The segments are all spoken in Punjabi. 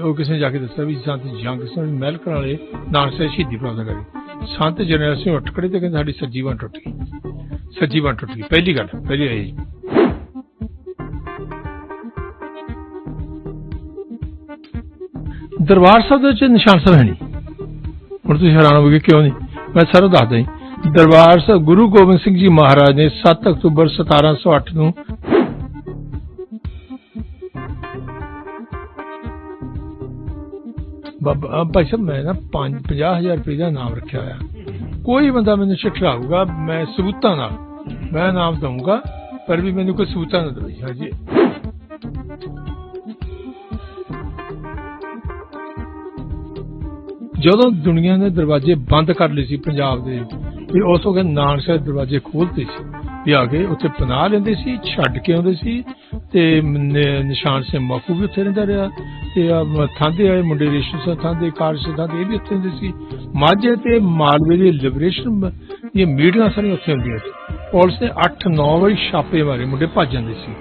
ਉਹ ਕਿਸੇ ਨੇ ਜਾ ਕੇ ਦੱਸਿਆ ਵੀ ਸੰਤ ਜੰਗ ਸਿੰਘ ਮਹਿਲਕਰ ਵਾਲੇ ਨਾਨਕ ਸ਼ਹੀਦੀ ਪ੍ਰਾਪਤ ਕਰੀ ਸੰਤ ਜਰਨੈਲ ਸਿੰਘ ਉੱਠ ਖੜੇ ਤੇ ਕਹਿੰਦੇ ਸਾਡੀ ਸੱਜੀ ਬਾਂਹ ਟੁੱਟ ਗਈ। ਸੱਜੀ ਬਾਂਹ ਟੁੱਟ ਗਈ। ਪਹਿਲੀ ਗੱਲ, ਪਹਿਲੀ ਇਹ ਦਰਬਾਰ ਸਾਹਿਬ ਦੇ ਵਿੱਚ ਨਿਸ਼ਾਨ ਸਾਹਿਬ ਹੈ ਨਹੀਂ। ਹੁਣ ਤੁਸੀਂ ਹੈਰਾਨ ਹੋਵੋਗੇ ਕਿਉਂ ਨਹੀਂ? ਮੈਂ ਸਾਰਾ ਦੱਸਦਾ ਜੀ। ਦਰਬਾਰ ਸਾਹਿਬ ਗੁਰੂ ਗੋਬਿੰਦ ਸਿੰਘ ਜੀ ਮਹਾਰਾਜ ਨੇ 7 ਅਕਤੂਬਰ 1708 ਨੂੰ ਭਾਈ ਸਾਹਿਬ, ਮੈਂ ਨਾ 50000 ਰੁਪਏ ਦਾ ਨਾਮ ਰੱਖਿਆ ਹੋਇਆ। ਕੋਈ ਬੰਦਾ ਮੈਨੂੰ ਛਠਲਾਊਗਾ ਮੈਂ ਸਬੂਤਾਂ ਨਾਲ, ਮੈਂ ਨਾਮ ਦਊਂਗਾ, ਪਰ ਵੀ ਮੈਨੂੰ ਕੋਈ ਸਬੂਤਾਂ ਨਾ ਦਿਓ ਹਾਂਜੀ। ਜਦੋਂ ਦੁਨੀਆ ਨੇ ਦਰਵਾਜ਼ੇ ਬੰਦ ਕਰ ਲਏ ਸੀ ਪੰਜਾਬ ਦੇ ਫਿਰ ਉਸ ਵਕਤ ਨਾਨਕ ਸਾਹਿਬ ਦਰਵਾਜ਼ੇ ਖੋਲ੍ਹਦੇ ਸੀ। ਵੀ ਆ ਕੇ ਉੱਥੇ ਪਨਾਹ ਲੈਂਦੇ ਸੀ, ਛੱਡ ਕੇ ਆਉਂਦੇ ਸੀ ਤੇ ਨਿਸ਼ਾਨ ਸਿੰਘ ਮਾਕੂ ਵੀ ਉੱਥੇ ਰਹਿੰਦਾ ਰਿਹਾ ਤੇ ਆ ਥਾਂਦੇ ਆਏ ਮੁੰਡੇ ਰੇਸ਼ਮ ਸਿੰਘ ਥਾਂਦੇ ਕਾਰ ਸਿੰਘ ਥਾਂਦੇ, ਇਹ ਵੀ ਉੱਥੇ ਹੁੰਦੇ ਸੀ। ਮਾਝੇ ਤੇ ਮਾਲਵੇ ਦੀ ਲਿਬਰੇਸ਼ਨ ਇਹ ਮੀਟਿੰਗਾਂ ਸਾਰੀਆਂ ਉੱਥੇ ਹੁੰਦੀਆਂ ਸੀ। ਪੁਲਿਸ ਨੇ 8-9 ਵਾਰੀ ਛਾਪੇ ਮਾਰੇ, ਮੁੰਡੇ ਭੱਜ ਜਾਂਦੇ ਸੀ।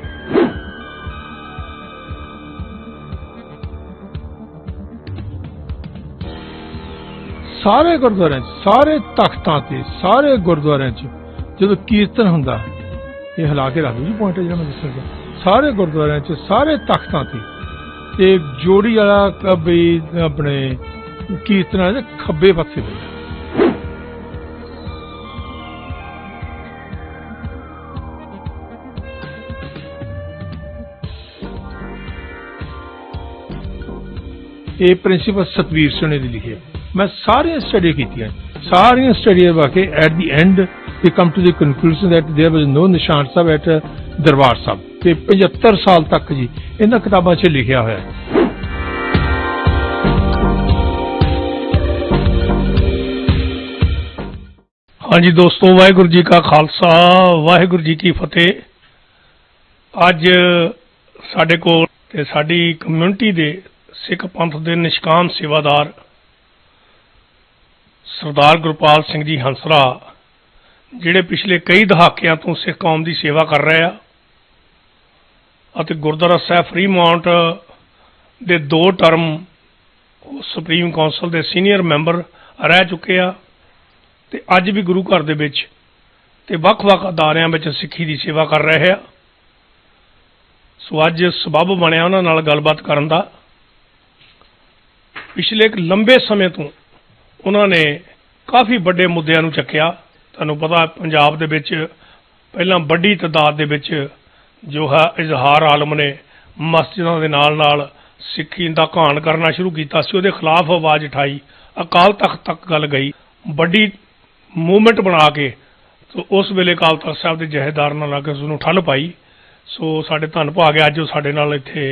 ਸਾਰੇ ਗੁਰਦੁਆਰਿਆਂ 'ਚ, ਸਾਰੇ ਤਖਤਾਂ ਤੇ, ਸਾਰੇ ਗੁਰਦੁਆਰਿਆਂ 'ਚ ਜਦੋਂ ਕੀਰਤਨ ਹੁੰਦਾ, ਇਹ ਹਿਲਾ ਕੇ ਰੱਖ ਦਿਓ ਜੀ ਪੁਆਇੰਟ ਜਿਹੜਾ ਮੈਂ ਦੱਸਾਂਗਾ ਸਾਰੇ ਗੁਰਦੁਆਰਿਆਂ 'ਚ, ਸਾਰੇ ਤਖਤਾਂ ਤੇ ਤੇ ਜੋੜੀ ਵਾਲਾ ਕ- ਆਪਣੇ ਕੀਰਤਨਾਂ ਦੇ ਖੱਬੇ ਪਾਸੇ ਤੇ ਇਹ ਪ੍ਰਿੰਸੀਪਲ ਸਤਵੀਰ ਸਿੰਘ ਨੇ ਲਿਖਿਆ ਮੈਂ ਸਾਰੀਆਂ ਸਟੱਡੀ ਕੀਤੀਆਂ। ਸਾਰੀਆਂ ਸਟੱਡੀਆਂ ਵਾਕੇ at the end they come to the conclusion that there was no Nishan Sahib at ਦਰਬਾਰ ਸਾਹਿਬ। ਤੇ 75 ਸਾਲ ਤੱਕ ਜੀ ਇਹਨਾਂ ਕਿਤਾਬਾਂ 'ਚ ਲਿਖਿਆ ਹੋਇਆ ਹੈ। ਹਾਂਜੀ ਦੋਸਤੋ, ਵਾਹਿਗੁਰੂ ਜੀ ਕਾ ਖਾਲਸਾ, ਵਾਹਿਗੁਰੂ ਜੀ ਕੀ ਫਤਿਹ। ਅੱਜ ਸਾਡੇ ਕੋਲ ਤੇ ਸਾਡੀ ਕਮਿਊਨਿਟੀ ਦੇ ਸਿੱਖ ਪੰਥ ਦੇ ਨਿਸ਼ਕਾਮ ਸੇਵਾਦਾਰ ਸਰਦਾਰ ਗੁਰਪਾਲ ਸਿੰਘ ਜੀ ਹੰਸਰਾ ਜਿਹੜੇ ਪਿਛਲੇ ਕਈ ਦਹਾਕਿਆਂ ਤੋਂ ਸਿੱਖ ਕੌਮ ਦੀ ਸੇਵਾ ਕਰ ਰਹੇ ਆ, ਅਤੇ ਗੁਰਦੁਆਰਾ ਸਾਹਿਬ ਫਰੀਮਾਉਂਟ ਦੇ ਦੋ ਟਰਮ ਉਹ ਸੁਪਰੀਮ ਕੌਂਸਲ ਦੇ ਸੀਨੀਅਰ ਮੈਂਬਰ ਰਹਿ ਚੁੱਕੇ ਆ, ਤੇ ਅੱਜ ਵੀ ਗੁਰੂ ਘਰ ਦੇ ਵਿੱਚ ਤੇ ਵੱਖ-ਵੱਖ ਅਦਾਰਿਆਂ ਵਿੱਚ ਸਿੱਖੀ ਦੀ ਸੇਵਾ ਕਰ ਰਹੇ ਆ। ਸੋ ਅੱਜ ਸਬਬ ਬਣਿਆ ਉਹਨਾਂ ਨਾਲ ਗੱਲਬਾਤ ਕਰਨ ਦਾ। ਪਿਛਲੇ ਇੱਕ ਲੰਬੇ ਸਮੇਂ ਤੋਂ ਉਹਨਾਂ ਨੇ ਕਾਫੀ ਵੱਡੇ ਮੁੱਦਿਆਂ ਨੂੰ ਚੱਕਿਆ। ਤੁਹਾਨੂੰ ਪਤਾ ਪੰਜਾਬ ਦੇ ਵਿੱਚ ਪਹਿਲਾਂ ਵੱਡੀ ਤਦਾਦ ਦੇ ਵਿੱਚ ਜੋ ਹੈ ਇਜ਼ਹਾਰ ਆਲਮ ਨੇ ਮਸਜਿਦਾਂ ਦੇ ਨਾਲ ਨਾਲ ਸਿੱਖੀ ਦਾ ਘਾਣ ਕਰਨਾ ਸ਼ੁਰੂ ਕੀਤਾ ਸੀ, ਉਹਦੇ ਖਿਲਾਫ ਆਵਾਜ਼ ਉਠਾਈ, ਅਕਾਲ ਤਖਤ ਤੱਕ ਗੱਲ ਗਈ, ਵੱਡੀ ਮੂਵਮੈਂਟ ਬਣਾ ਕੇ ਸੋ ਉਸ ਵੇਲੇ ਅਕਾਲ ਤਖਤ ਸਾਹਿਬ ਦੇ ਜਹੇਦਾਰ ਨਾਲ ਲਾ ਕੇ ਉਸ ਨੂੰ ਠੱਲ ਪਾਈ। ਸੋ ਸਾਡੇ ਧੰਨ ਭਾਗ ਅੱਜ ਉਹ ਸਾਡੇ ਨਾਲ ਇੱਥੇ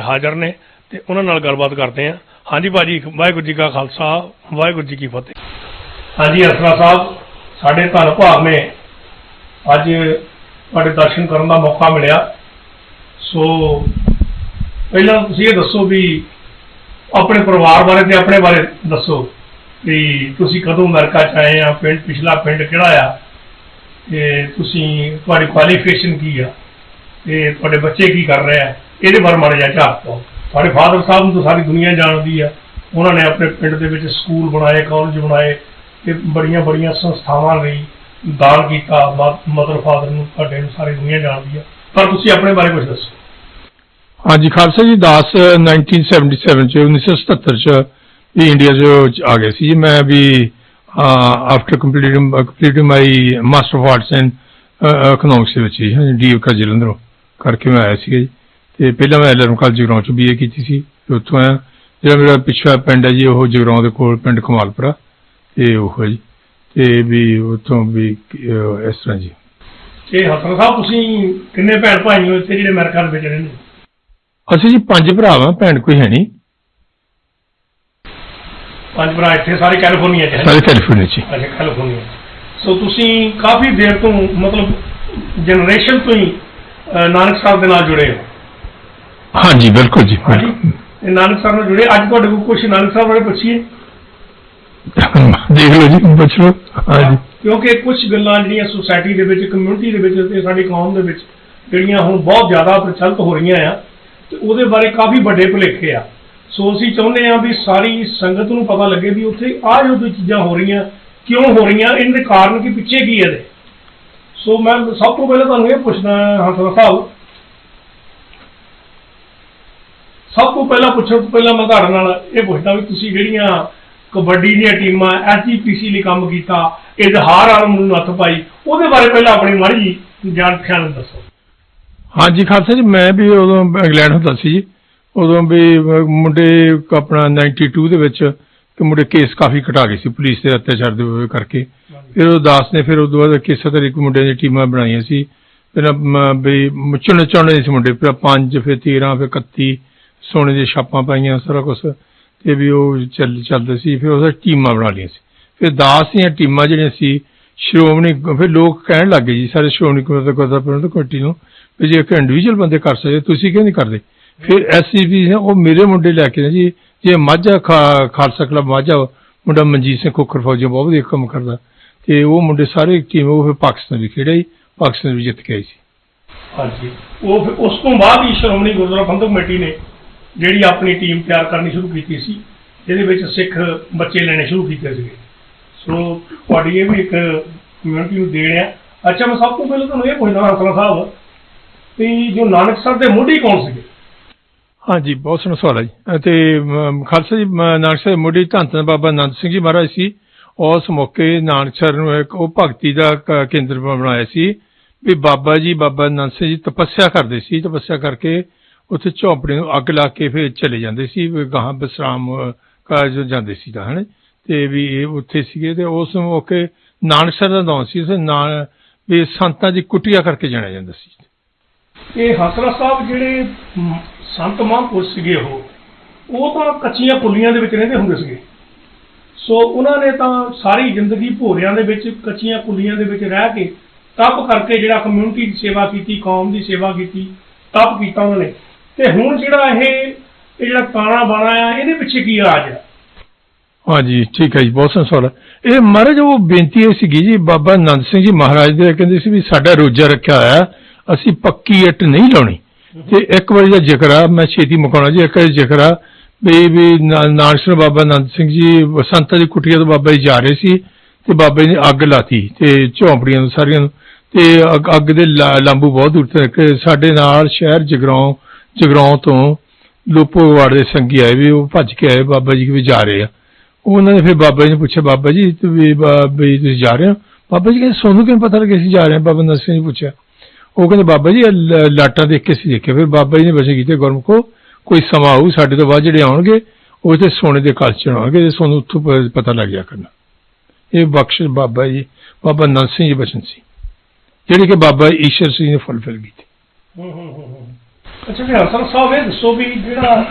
ਹਾਜ਼ਰ ਨੇ ਤੇ ਉਹਨਾਂ ਨਾਲ ਗੱਲਬਾਤ ਕਰਦੇ ਹਾਂ। ਹਾਂਜੀ ਭਾਜੀ, ਵਾਹਿਗੁਰੂ ਜੀ ਕਾ ਖਾਲਸਾ, ਵਾਹਿਗੁਰੂ ਜੀ ਕੀ ਫਤਿਹ। ਹਾਂਜੀ ਅਸਰਾ ਸਾਹਿਬ। ਸਾਡੇ ਧੰਨ ਭਾਗ ਨੇ ਅੱਜ ਤੁਹਾਡੇ ਦਰਸ਼ਨ ਕਰਨ ਦਾ ਮੌਕਾ ਮਿਲਿਆ। ਸੋ ਪਹਿਲਾਂ ਤੁਸੀਂ ਇਹ ਦੱਸੋ ਵੀ ਆਪਣੇ ਪਰਿਵਾਰ ਬਾਰੇ ਤੇ ਆਪਣੇ ਬਾਰੇ ਦੱਸੋ ਵੀ ਤੁਸੀਂ ਕਦੋਂ ਅਮਰੀਕਾ ਚ ਆਏ ਆ, ਪਿੰਡ ਪਿਛਲਾ ਪਿੰਡ ਕਿਹੜਾ ਆ, ਤੇ ਤੁਸੀਂ ਤੁਹਾਡੀ ਕੁਆਲੀਫਿਕੇਸ਼ਨ ਕੀ ਆ, ਤੇ ਤੁਹਾਡੇ ਬੱਚੇ ਕੀ ਕਰ ਰਹੇ ਆ, ਇਹਦੇ ਬਾਰੇ ਮਾੜਾ ਜਿਹਾ ਝਾਕ ਪਾਓ ਤੁਹਾਡੇ ਫਾਦਰ ਸਾਹਿਬ ਨੂੰ ਤਾਂ ਸਾਰੀ ਦੁਨੀਆ ਜਾਣਦੀ ਆ। ਉਹਨਾਂ ਨੇ ਆਪਣੇ ਪਿੰਡ ਦੇ ਵਿੱਚ ਸਕੂਲ ਬਣਾਏ ਕਾਲਜ ਬਣਾਏ ਤੇ ਬੜੀਆਂ ਬੜੀਆਂ ਸੰਸਥਾਵਾਂ ਲਈ ਦਾਨ ਕੀਤਾ ਮਦਰ ਫਾਦਰ ਨੂੰ, ਤੁਹਾਡੇ ਨੂੰ ਸਾਰੀ ਦੁਨੀਆ ਜਾਣਦੀ ਆ। ਪਰ ਤੁਸੀਂ ਆਪਣੇ ਬਾਰੇ ਕੁਝ ਦੱਸੋ। ਹਾਂਜੀ, ਖਾਲਸਾ ਜੀ, ਦਾਸ 1977 ਚ 1977 ਚ ਵੀ ਇੰਡੀਆ ਚ ਆ ਗਏ ਸੀ। ਜੀ ਮੈਂ ਵੀ after completing completing my master of arts in economics ਦੇ ਵਿੱਚ ਜੀ ਡੀ ਕਾ ਜਲੰਧਰੋਂ ਕਰਕੇ ਮੈਂ ਆਇਆ ਸੀ ਜੀ। ਤੇ ਪਹਿਲਾਂ ਮੈਂ ਐਲਰਮ ਕਾਲਜ ਜਗਰਾਉਂ ਚ ਬੀਏ ਕੀਤੀ ਸੀ। ਉੱਥੋਂ ਆਇਆ। ਜਿਹੜਾ ਮੇਰਾ ਪਿਛਲਾ ਪਿੰਡ ਹੈ ਜੀ, ਉਹ ਜਗਰਾਉਂ ਦੇ ਕੋਲ ਪਿੰਡ ਕਮਾਲਪੁਰਾ। ਤੇ ਉਹ ਹੈ ਜੀ ਤੇ ਵੀ ਉੱਥੋਂ ਵੀ ਅਹ, ਇਸ ਤਰ੍ਹਾਂ ਜੀ। ਤੇ ਹਸਨ ਸਾਹਿਬ ਤੁਸੀਂ ਕਿੰਨੇ ਭੈਣ ਭਾਈ ਹੋ ਇੱਥੇ ਜਿਹੜੇ ਅਮਰੀਕਾ ਵਿੱਚ ਰਹਿੰਦੇ? ਅਸੀਂ ਜੀ ਪੰਜ ਭਰਾ ਵਾਂ ਭੈਣ ਕੋਈ ਹੈ ਨਹੀਂ। ਪੰਜ ਭਰਾ ਇੱਥੇ ਸਾਰੇ ਕੈਲੀਫੋਰਨੀਆ ਚ ਹੈ। ਸਾਰੇ ਕੈਲੀਫੋਰਨੀਆ ਚ ਹੀ। ਅੱਛਾ ਕੈਲੀਫੋਰਨੀਆ ਸੋ ਤੁਸੀਂ ਕਾਫੀ ਦੇਰ ਤੋਂ ਮਤਲਬ ਜਨਰੇਸ਼ਨ ਤੋਂ ਹੀ ਅਹ, ਨਾਨਕ ਸਾਹਿਬ ਦੇ ਨਾਲ ਜੁੜੇ ਹੋ। ਹਾਂਜੀ ਬਿਲਕੁਲ ਜੀ ਹਾਂਜੀ? ਬਿਲਕੁਲ। ਤੇ ਨਾਨਕ ਸਾਹਿਬ ਨਾਲ ਜੁੜੇ। ਅੱਜ ਤੁਹਾਡੇ ਕੋਲ ਕੁਝ ਨਾਨਕ ਸਾਹਿਬ ਬਾਰੇ ਪੁੱਛੀਏ। ਦੇਖ ਲਓ ਜੀ, ਪੁੱਛ ਹਾਂਜੀ ਕਿਉਂਕਿ ਕੁਝ ਗੱਲਾਂ ਜਿਹੜੀਆਂ ਸੁਸਾਇਟੀ ਦੇ ਵਿੱਚ ਕਮਿਊਨਿਟੀ ਦੇ ਵਿੱਚ ਤੇ ਸਾਡੀ ਕੌਮ ਦੇ ਵਿੱਚ ਜਿਹੜੀਆਂ ਹੁਣ ਬਹੁਤ ਜ਼ਿਆਦਾ ਪ੍ਰਚਲਿਤ ਹੋ ਰਹੀਆਂ ਆ, ਤੇ ਉਹਦੇ ਬਾਰੇ ਕਾਫੀ ਵੱਡੇ ਭੁਲੇਖੇ ਆ। ਸੋ ਅਸੀਂ ਚਾਹੁੰਦੇ ਹਾਂ ਵੀ ਸਾਰੀ ਸੰਗਤ ਨੂੰ ਪਤਾ ਲੱਗੇ ਵੀ ਉੱਥੇ ਆਹ ਜੋ ਚੀਜ਼ਾਂ ਹੋ ਰਹੀਆਂ, ਕਿਉਂ ਹੋ ਰਹੀਆਂ, ਇਹਦੇ ਕਾਰਨ ਕੀ, ਪਿੱਛੇ ਕੀ ਹੈ ਇਹਦੇ। ਸੋ ਮੈਂ ਸਭ ਤੋਂ ਪਹਿਲਾਂ ਤੁਹਾਨੂੰ ਇਹ ਪੁੱਛਣਾ ਹੰਸਰਾ ਸਾਹਿਬ। ਸਭ ਤੋਂ ਪਹਿਲਾਂ ਪੁੱਛਣ ਤੋਂ ਪਹਿਲਾਂ ਮੈਂ ਤੁਹਾਡੇ ਨਾਲ ਇਹ ਪੁੱਛਦਾ ਵੀ ਤੁਸੀਂ ਜਿਹੜੀਆਂ ਕਬੱਡੀ ਦੀਆਂ ਟੀਮਾਂ ਐਸਜੀਪੀਸੀ ਲਈ ਕੰਮ ਕੀਤਾ ਇਜ਼ਹਾਰ ਆਲਮ ਨੂੰ ਨੱਥ ਪਾਈ। ਉਹਦੇ ਬਾਰੇ ਪਹਿਲਾਂ ਆਪਣੀ ਮਾੜੀ ਜਾਣ ਪਛਾਣ ਦੱਸੋ। ਹਾਂਜੀ ਖਾਲਸਾ ਜੀ ਮੈਂ ਵੀ ਉਦੋਂ ਇੰਗਲੈਂਡ ਹੁੰਦਾ ਸੀ ਜੀ। ਉਦੋਂ ਵੀ ਮੁੰਡੇ ਆਪਣਾ 92 ਦੇ ਵਿੱਚ ਕਿ ਮੁੰਡੇ ਕੇਸ ਕਾਫੀ ਘਟਾ ਗਏ ਸੀ ਪੁਲਿਸ ਦੇ ਅਤਿਆਚਾਰ ਦੇ ਕਰਕੇ। ਫਿਰ ਉਹ ਦਾਸ ਨੇ ਫਿਰ ਉਦੋਂ ਬਾਅਦ ਕੇਸਾਂ ਤਰੀਕ ਮੁੰਡਿਆਂ ਦੀਆਂ ਟੀਮਾਂ ਬਣਾਈਆਂ ਸੀ। ਫਿਰ ਵੀ ਚੁਣੇ ਚੁਣੇ ਸੀ ਮੁੰਡੇ। ਫਿਰ 5 ਫਿਰ 13 ਫਿਰ 31 ਸੋਨੇ ਦੀਆਂ ਛਾਪਾਂ ਪਾਈਆਂ ਸਾਰਾ ਕੁਝ ਤੇ ਵੀ ਉਹ ਚੱਲ ਚੱਲਦੇ ਸੀ, ਫਿਰ ਉਹਦਾ ਟੀਮਾਂ ਬਣਾ ਲਈਆਂ ਸੀ। ਫਿਰ ਦਾਸ ਦੀਆਂ ਟੀਮਾਂ ਜਿਹੜੀਆਂ ਸੀ, ਸ਼੍ਰੋਮਣੀ ਫਿਰ ਲੋਕ ਕਹਿਣ ਲੱਗੇ ਜੀ, ਸਾਰੇ ਸ਼੍ਰੋਮਣੀ ਕਮੇਟੀ ਗੁਰਦੁਆਰਾ ਕਮੇਟੀ ਨੂੰ, ਵੀ ਜੇ ਇੱਕ ਇੰਡੀਵਿਜੂਅਲ ਬੰਦੇ ਕਰ ਸਕਦੇ, ਤੁਸੀਂ ਕਿਉਂ ਨਹੀਂ ਕਰਦੇ? ਫਿਰ ਐਸਸੀਬੀ ਨੇ ਉਹ ਮੇਰੇ ਮੁੰਡੇ ਲੈ ਕੇ ਜੀ, ਜੇ ਮਾਝਾ ਖਾ- ਖਾਲਸਾ ਕਲੱਬ ਮਾਝਾ, ਮੁੰਡਾ ਮਨਜੀਤ ਸਿੰਘ ਖੋਖਰ ਫੌਜੀ ਬਹੁਤ ਵਧੀਆ ਕੰਮ ਕਰਦਾ, ਤੇ ਉਹ ਮੁੰਡੇ ਸਾਰੇ ਟੀਮ ਉਹ ਫਿਰ ਪਾਕਿਸਤਾਨ ਵੀ ਖੇਡਿਆ ਜੀ, ਪਾਕਿਸਤਾਨ ਵੀ ਜਿੱਤ ਕੇ ਆਈ ਸੀ। ਹਾਂਜੀ। ਉਹ ਫਿਰ ਉਸ ਤੋਂ ਬਾਅਦ ਹੀ ਸ਼੍ਰੋਮਣੀ ਗੁਰਦੁਆਰਾ ਪ੍ਰਬੰਧਕ ਕਮੇਟੀ ਨੇ ਜਿਹੜੀ ਆਪਣੀ ਟੀਮ ਤਿਆਰ ਕਰਨੀ ਸ਼ੁਰੂ ਕੀਤੀ ਸੀ, ਜਿਹਦੇ ਵਿੱਚ ਸਿੱਖ ਬੱਚੇ ਲੈਣੇ ਸ਼ੁਰੂ ਕੀਤੇ ਸੀਗੇ। ਸੋ ਤੁਹਾਡੀ ਇਹ ਵੀ ਇੱਕ ਕਮਿਊਨਿਟੀ ਨੂੰ ਦੇਣ ਆ। ਅੱਛਾ, ਮੈਂ ਸਭ ਤੋਂ ਪਹਿਲਾਂ ਤੁਹਾਨੂੰ ਇਹ ਪੁੱਛਣਾ ਹਸਨਾ ਸਾਹਿਬ, ਵੀ ਜੋ ਨਾਨਕ ਸਰ ਦੇ ਮੋਢੀ ਕੌਣ ਸੀਗੇ? ਹਾਂਜੀ, ਬਹੁਤ ਸੋਹਣਾ ਸਵਾਲ ਹੈ ਜੀ। ਤੇ ਖਾਲਸਾ ਜੀ ਮ- ਨਾਨਕ ਸਾਹਿਬ ਮੁੱਢੀ ਧੰਨ ਧੰਨ ਬਾਬਾ ਆਨੰਦ ਸਿੰਘ ਜੀ ਮਹਾਰਾਜ ਸੀ। ਉਸ ਮੌਕੇ ਨਾਨਕ ਸਰ ਨੂੰ ਇੱਕ ਉਹ ਭਗਤੀ ਦਾ ਕੇਂਦਰ ਬਣਾਇਆ ਸੀ। ਵੀ ਬਾਬਾ ਜੀ, ਬਾਬਾ ਆਨੰਦ ਸਿੰਘ ਜੀ ਤਪੱਸਿਆ ਕਰਦੇ ਸੀ। ਤਪੱਸਿਆ ਕਰਕੇ ਉੱਥੇ ਝੌਂਪੜੀ ਨੂੰ ਅੱਗ ਲਾ ਕੇ ਫਿਰ ਚਲੇ ਜਾਂਦੇ ਸੀ ਗਾਹਾਂ ਵਿਸਰਾਮ ਕਾਜ ਜਾਂਦੇ ਸੀ ਤਾਂ, ਹਨੇ? ਤੇ ਵੀ ਇਹ ਉੱਥੇ ਸੀਗੇ ਤੇ ਉਸ ਮੌਕੇ ਨਾਨਕ ਦਾ ਨਾਮ ਸੀ ਉਸ ਨਾਂ ਵੀ ਸੰਤਾਂ ਦੀ ਕੁਟੀਆ ਕਰਕੇ ਜਾਣਿਆ ਜਾਂਦਾ ਸੀ। ਇਹ ਹਸਨਾ ਸਾਹਿਬ ਜਿਹੜੇ ਸੰਤ ਮਹਾਂਪੁਰਸ਼ ਸੀਗੇ ਉਹ ਉਹ ਤਾਂ ਕੱਚੀਆਂ ਕੁੱਲੀਆਂ ਦੇ ਵਿੱਚ ਰਹਿੰਦੇ ਹੁੰਦੇ ਸੀਗੇ। ਸੋ ਉਹਨਾਂ ਨੇ ਤਾਂ ਸਾਰੀ ਜ਼ਿੰਦਗੀ ਭੋਰਿਆਂ ਦੇ ਵਿੱਚ ਕੱਚੀਆਂ ਕੁੱਲੀਆਂ ਦੇ ਵਿੱਚ ਰਹਿ ਕੇ ਤਪ ਕਰਕੇ ਜਿਹੜਾ ਕਮਿਊਨਿਟੀ ਦੀ ਸੇਵਾ ਕੀਤੀ, ਕੌਮ ਦੀ ਸੇਵਾ ਕੀਤੀ, ਤਪ ਕੀਤਾ ਉਹਨਾਂ ਨੇ। ਤੇ ਹੁਣ ਜਿਹੜਾ ਇਹ ਇਹ ਜਿਹੜਾ ਤਾਣਾ ਬਾਣਾ ਆ, ਇਹਦੇ ਪਿੱਛੇ ਕੀ ਰਾਜ ਆ? ਹਾਂਜੀ ਠੀਕ ਹੈ ਜੀ, ਬਹੁਤ ਸੋਹਣਾ ਸਵਾਲ ਹੈ ਇਹ ਮਹਾਰਾਜ, ਉਹ ਬੇਨਤੀ ਇਹ ਸੀਗੀ ਜੀ, ਬਾਬਾ ਆਨੰਦ ਸਿੰਘ ਜੀ ਮਹਾਰਾਜ ਦੇ, ਕਹਿੰਦੇ ਸੀ ਵੀ ਸਾਡਾ ਰੋਜਾ ਰੱਖਿਆ ਹੋਇਆ, ਅਸੀਂ ਪੱਕੀ ਇੱਟ ਨਹੀਂ ਲਾਉਣੀ। ਤੇ ਇੱਕ ਵਾਰੀ ਦਾ ਜ਼ਿਕਰ ਆ, ਮੈਂ ਛੇਤੀ ਮੁਕਾਉਣਾ ਜੀ, ਇੱਕ ਵਾਰੀ ਜ਼ਿਕਰ ਆ, ਵੀ ਵੀ ਨਾ- ਨਾਨਕ ਸਿੰਘ ਬਾਬਾ ਆਨੰਦ ਸਿੰਘ ਜੀ ਸੰਤਾਂ ਦੀ ਕੁਟੀਆ ਤੋਂ ਬਾਬਾ ਜੀ ਜਾ ਰਹੇ ਸੀ, ਤੇ ਬਾਬਾ ਜੀ ਨੇ ਅੱਗ ਲਾਤੀ, ਤੇ ਝੌਂਪੜੀਆਂ ਨੂੰ ਸਾਰੀਆਂ ਨੂੰ, ਤੇ ਅੱਗ- ਅੱਗ ਦੇ ਲਾ- ਲਾਂਬੂ ਬਹੁਤ ਦੂਰ ਤੱਕ, ਸਾਡੇ ਨਾਲ ਸ਼ਹਿਰ ਜਗਰਾਉਂ ਜਗਰਾਉਂ ਤੋਂ ਲੋਪੋਵਾੜ ਦੇ ਸੰਗੀ ਆਏ ਵੀ, ਉਹ ਭੱਜ ਕੇ ਆਏ, ਬਾਬਾ ਜੀ ਵੀ ਜਾ ਰਹੇ ਆ। ਉਹਨਾਂ ਨੇ ਫਿਰ ਬਾਬਾ ਜੀ ਨੂੰ ਪੁੱਛਿਆ, ਬਾਬਾ ਜੀ, ਤੇ ਵੀ ਬਾ- ਤੁਸੀਂ ਜਾ ਰਹੇ ਹੋ? ਬਾਬਾ ਜੀ ਕਹਿੰਦੇ, ਸੋਨੂੰ ਕਿਵੇਂ ਪਤਾ ਲੱਗਿਆ ਅਸੀਂ ਜਾ ਰਹੇ ਹਾਂ? ਬਾਬਾ ਨੰਦ ਸਿੰਘ ਨੇ ਪੁੱਛਿਆ। ਉਹ ਕਹਿੰਦੇ, ਬਾਬਾ ਜੀ, ਇਹ ਲਾਟਾਂ ਦੇਖ ਕੇ ਸੀ ਦੇਖਿਆ। ਫਿਰ ਬਾਬਾ ਜੀ ਨੇ ਬਚਨ ਕੀਤੇ, ਗੁਰਮੁਖੋ, ਕੋਈ ਸਮਾਂ ਆਊ, ਸਾਡੇ ਤੋਂ ਬਾਅਦ ਜਿਹੜੇ ਆਉਣਗੇ, ਉਹ ਤੇ ਸੋਨੇ ਦੇ ਕਲਚ ਆਉਣਗੇ ਤੇ ਸੋਨੂੰ ਉੱਥੋਂ ਪ- ਪਤਾ ਲੱਗ ਜਾ ਕਰਨਾ। ਇਹ ਬਖਸ਼ ਬਾਬਾ ਜੀ, ਬਾਬਾ ਨੰਦ ਜੀ ਬਚਨ ਸੀ, ਜਿਹੜੇ ਕਿ ਬਾਬਾ ਈਸ਼ਰ ਸਿੰਘ ਨੇ ਫੁੱਲਫਿਲ ਕੀਤੀ। ਹੂੰ ਹੂੰ ਹੂੰ। ਅੱਛਾ ਜੀ ਹਸਨ ਸਾਹਿਬ ਇਹ ਦੱਸੋ ਵੀ ਜਿਹੜਾ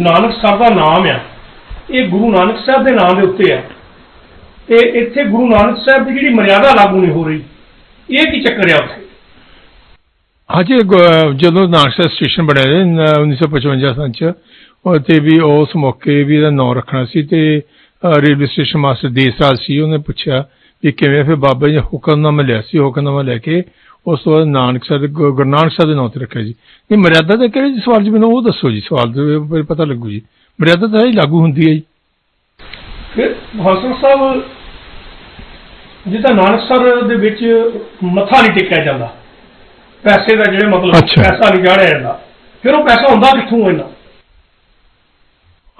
ਨਾਨਕ ਸਰ ਦਾ ਨਾਮ ਆ ਇਹ ਗੁਰੂ ਨਾਨਕ ਸਾਹਿਬ ਦੇ ਨਾਮ ਦੇ ਉੱਤੇ ਆ। ਤੇ ਇੱਥੇ ਗੁਰੂ ਨਾਨਕ ਸਾਹਿਬ ਦੀ ਜਿਹੜੀ ਮਰਿਆਦਾ ਲਾਗੂ ਨਹੀਂ ਹੋ ਰਹੀ ਇਹ ਕੀ ਚੱਕਰ ਆ ਉੱਥੇ? ਹਾਂਜੀ ਜਦੋਂ ਨਾਨਕ ਸਾਹਿਬ ਸਟੇਸ਼ਨ ਬਣਿਆ ਸੀ, ਨ- 1955 ਸਾਲ ਚ ਤੇ ਵੀ ਉਸ ਮੌਕੇ ਵੀ ਇਹਦਾ ਨਾਮ ਰੱਖਣਾ ਸੀ ਤੇ ਰੇਲਵੇ ਸਟੇਸ਼ਨ ਮਾਸਟਰ ਦੇਸਰਾਜ ਸੀ ਉਹਨੇ ਪੁੱਛਿਆ ਵੀ ਕਿਵੇਂ ਫਿਰ ਬਾਬਾ ਜੀ ਹੁਕਮਨਾਮਾ ਲਿਆ ਸੀ ਹੁਕਮਨਾਮਾ ਲੈ ਕੇ ਉਸ ਤੋਂ ਬਾਅਦ ਨਾਨਕ ਸਾਹਿਬ ਗੁਰੂ ਨਾਨਕ ਸਾਹਿਬ ਦੇ ਨਾਮ ਤੇ ਰੱਖਿਆ ਜੀ। ਨਹੀਂ ਮਰਿਆਦਾ ਦੇ ਕਿਹੜੇ ਸਵਾਲ ਜੀ ਮੈਨੂੰ ਉਹ ਦੱਸੋ ਜੀ ਸਵਾਲ ਦੇ ਫਿਰ ਪਤਾ ਲੱਗੂ ਜੀ। ਮਰਿਆਦਾ ਤਾਂ ਹੀ ਲਾਗੂ ਹੁੰਦੀ ਹੈ ਜੀ। ਫਿਰ ਹਸਨ ਸਾਹਿਬ ਜਿੱਦਾਂ ਨਾਨਕ ਸਰ ਦੇ ਵਿੱਚ ਮੱਥਾ ਨਹੀਂ ਟੇਕਿਆ ਜਾਂਦਾ ਪੈਸੇ ਦਾ ਜਿਹੜੇ ਮਤਲਬ। ਪੈਸਾ ਨਹੀਂ ਚਾੜਿਆ ਜਾਂਦਾ ਫਿਰ ਉਹ ਪੈਸਾ ਹੁੰਦਾ ਕਿੱਥੋਂ ਇਹਨਾਂ?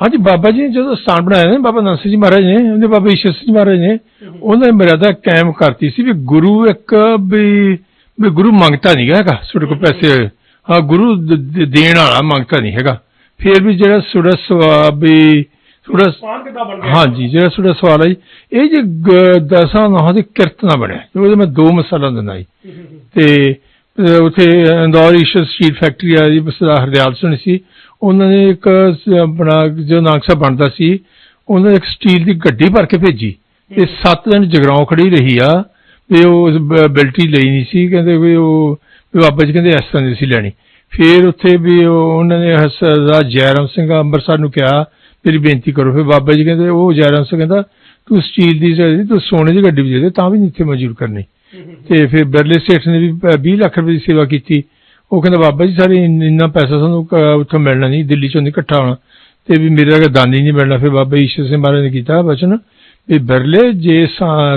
ਹਾਂਜੀ ਬਾਬਾ ਜੀ ਨੇ ਜਦੋਂ ਸਥਾਨ ਬਣਾਇਆ ਨੇ ਬਾਬਾ ਸਿੰਘ ਜੀ ਮਹਾਰਾਜ ਨੇ ਉਹਦੇ ਬਾਬਾ ਈਸ਼ਰ ਸਿੰਘ ਜੀ ਮਹਾਰਾਜ ਨੇ ਉਹਨਾਂ ਨੇ ਮਰਿਆਦਾ ਕਾਇਮ ਕਰਤੀ ਸੀ ਵੀ ਗੁਰੂ ਇੱਕ ਵੀ ਵੀ ਗੁਰੂ ਮੰਗਤਾ ਨਹੀਂ ਹੈਗਾ ਤੁਹਾਡੇ ਕੋਲ ਪੈਸੇ ਹਾਂ ਗੁਰੂ ਦ- ਦ- ਦੇਣ ਵਾਲਾ ਮੰਗਤਾ ਨਹੀਂ ਹੈਗਾ। ਫਿਰ ਵੀ ਜਿਹੜਾ ਸੁੜਾ ਸਵਾਬ ਵੀ ਸੁੜਾ ਸਮਾਨ ਕਿੱਦਾਂ ਬਣ ਗਿਆ? ਹਾਂਜੀ ਜਿਹੜਾ ਤੁਹਾਡਾ ਸਵਾਲ ਹੈ ਜੀ, ਇਹ ਜੇ ਗ- ਦਸਾਂ ਨੌਹਾਂ ਦੀ ਕਿਰਤ ਨਾ ਬਣਿਆ ਉਹਦੇ ਮੈਂ ਦੋ ਮਸਾਲਾ ਦਿੰਦਾ ਜੀ। ਤੇ ਅਹ, ਉੱਥੇ ਇੰਦੌਰ ਈਸ਼ਰ ਸਟੀਲ ਫੈਕਟਰੀ ਆ ਜੀ ਸਰਦਾਰ ਹਰਦਿਆਲ ਸਿੰਘ ਸੀ। ਉਹਨਾਂ ਨੇ ਇੱਕ ਸ- ਆਪਣਾ ਜੋ ਨਾਨਕ ਸਾਹਿਬ ਬਣਦਾ ਸੀ ਉਹਨਾਂ ਨੇ ਇੱਕ ਸਟੀਲ ਦੀ ਗੱਡੀ ਭਰ ਕੇ ਭੇਜੀ। ਤੇ 7 ਦਿਨ ਜਗਰਾਉਂ ਖੜੀ ਰਹੀ ਆ। ਤੇ ਉਹ ਬਿਲਟੀ ਲਈ ਨਹੀਂ ਸੀ, ਕਹਿੰਦੇ ਵੀ ਉਹ, ਵੀ ਬਾਬਾ ਜੀ ਕਹਿੰਦੇ ਇਸ ਤਰ੍ਹਾਂ ਦੀ ਸੀ ਲੈਣੀ। ਫਿਰ ਉੱਥੇ ਵੀ ਉਹ, ਉਹਨਾਂ ਨੇ ਸਰਦਾਰ ਜੈਰਾਮ ਸਿੰਘ ਅੰਮ੍ਰਿਤਸਰ ਨੂੰ ਕਿਹਾ, ਮੇਰੀ ਬੇਨਤੀ ਕਰੋ। ਫਿਰ ਬਾਬਾ ਜੀ ਕਹਿੰਦੇ, ਉਹ ਜੈਰਾਮ ਸਿੰਘ ਕਹਿੰਦਾ, ਤੂੰ ਸਟੀਲ ਦੀ ਚਾਹੀਦੀ ਤੂੰ ਸੋਨੇ ਦੀ ਗੱਡੀ ਵੀ ਦੇ ਦੇ, ਤਾਂ ਵੀ ਨਹੀਂ ਇੱਥੇ ਮਨਜ਼ੂਰ ਕਰਨੀ। ਤੇ ਫਿਰ ਬਰਲੇ ਸੇਠ ਨੇ ਵੀ 20 ਲੱਖ ਰੁਪਏ ਦੀ ਸੇਵਾ ਕੀਤੀ। ਉਹ ਕਹਿੰਦਾ, ਬਾਬਾ ਜੀ, ਸਾਰੇ ਇੰਨਾ ਪੈਸਾ ਸਾਨੂੰ ਉੱਥੋਂ ਮਿਲਣਾ ਨਹੀਂ, ਦਿੱਲੀ ਚੋਂ ਨਹੀਂ ਇਕੱਠਾ ਹੋਣਾ। ਤੇ ਵੀ ਮੇਰਾ ਦਾਨੀ ਨਹੀਂ ਮਿਲਣਾ। ਫਿਰ ਬਾਬਾ ਈਸ਼ਰ ਸਿੰਘ ਮਹਾਰਾਜ ਨੇ ਕੀਤਾ ਬਚਨ। ਵੀ ਬਿਰਲੇ ਜੇ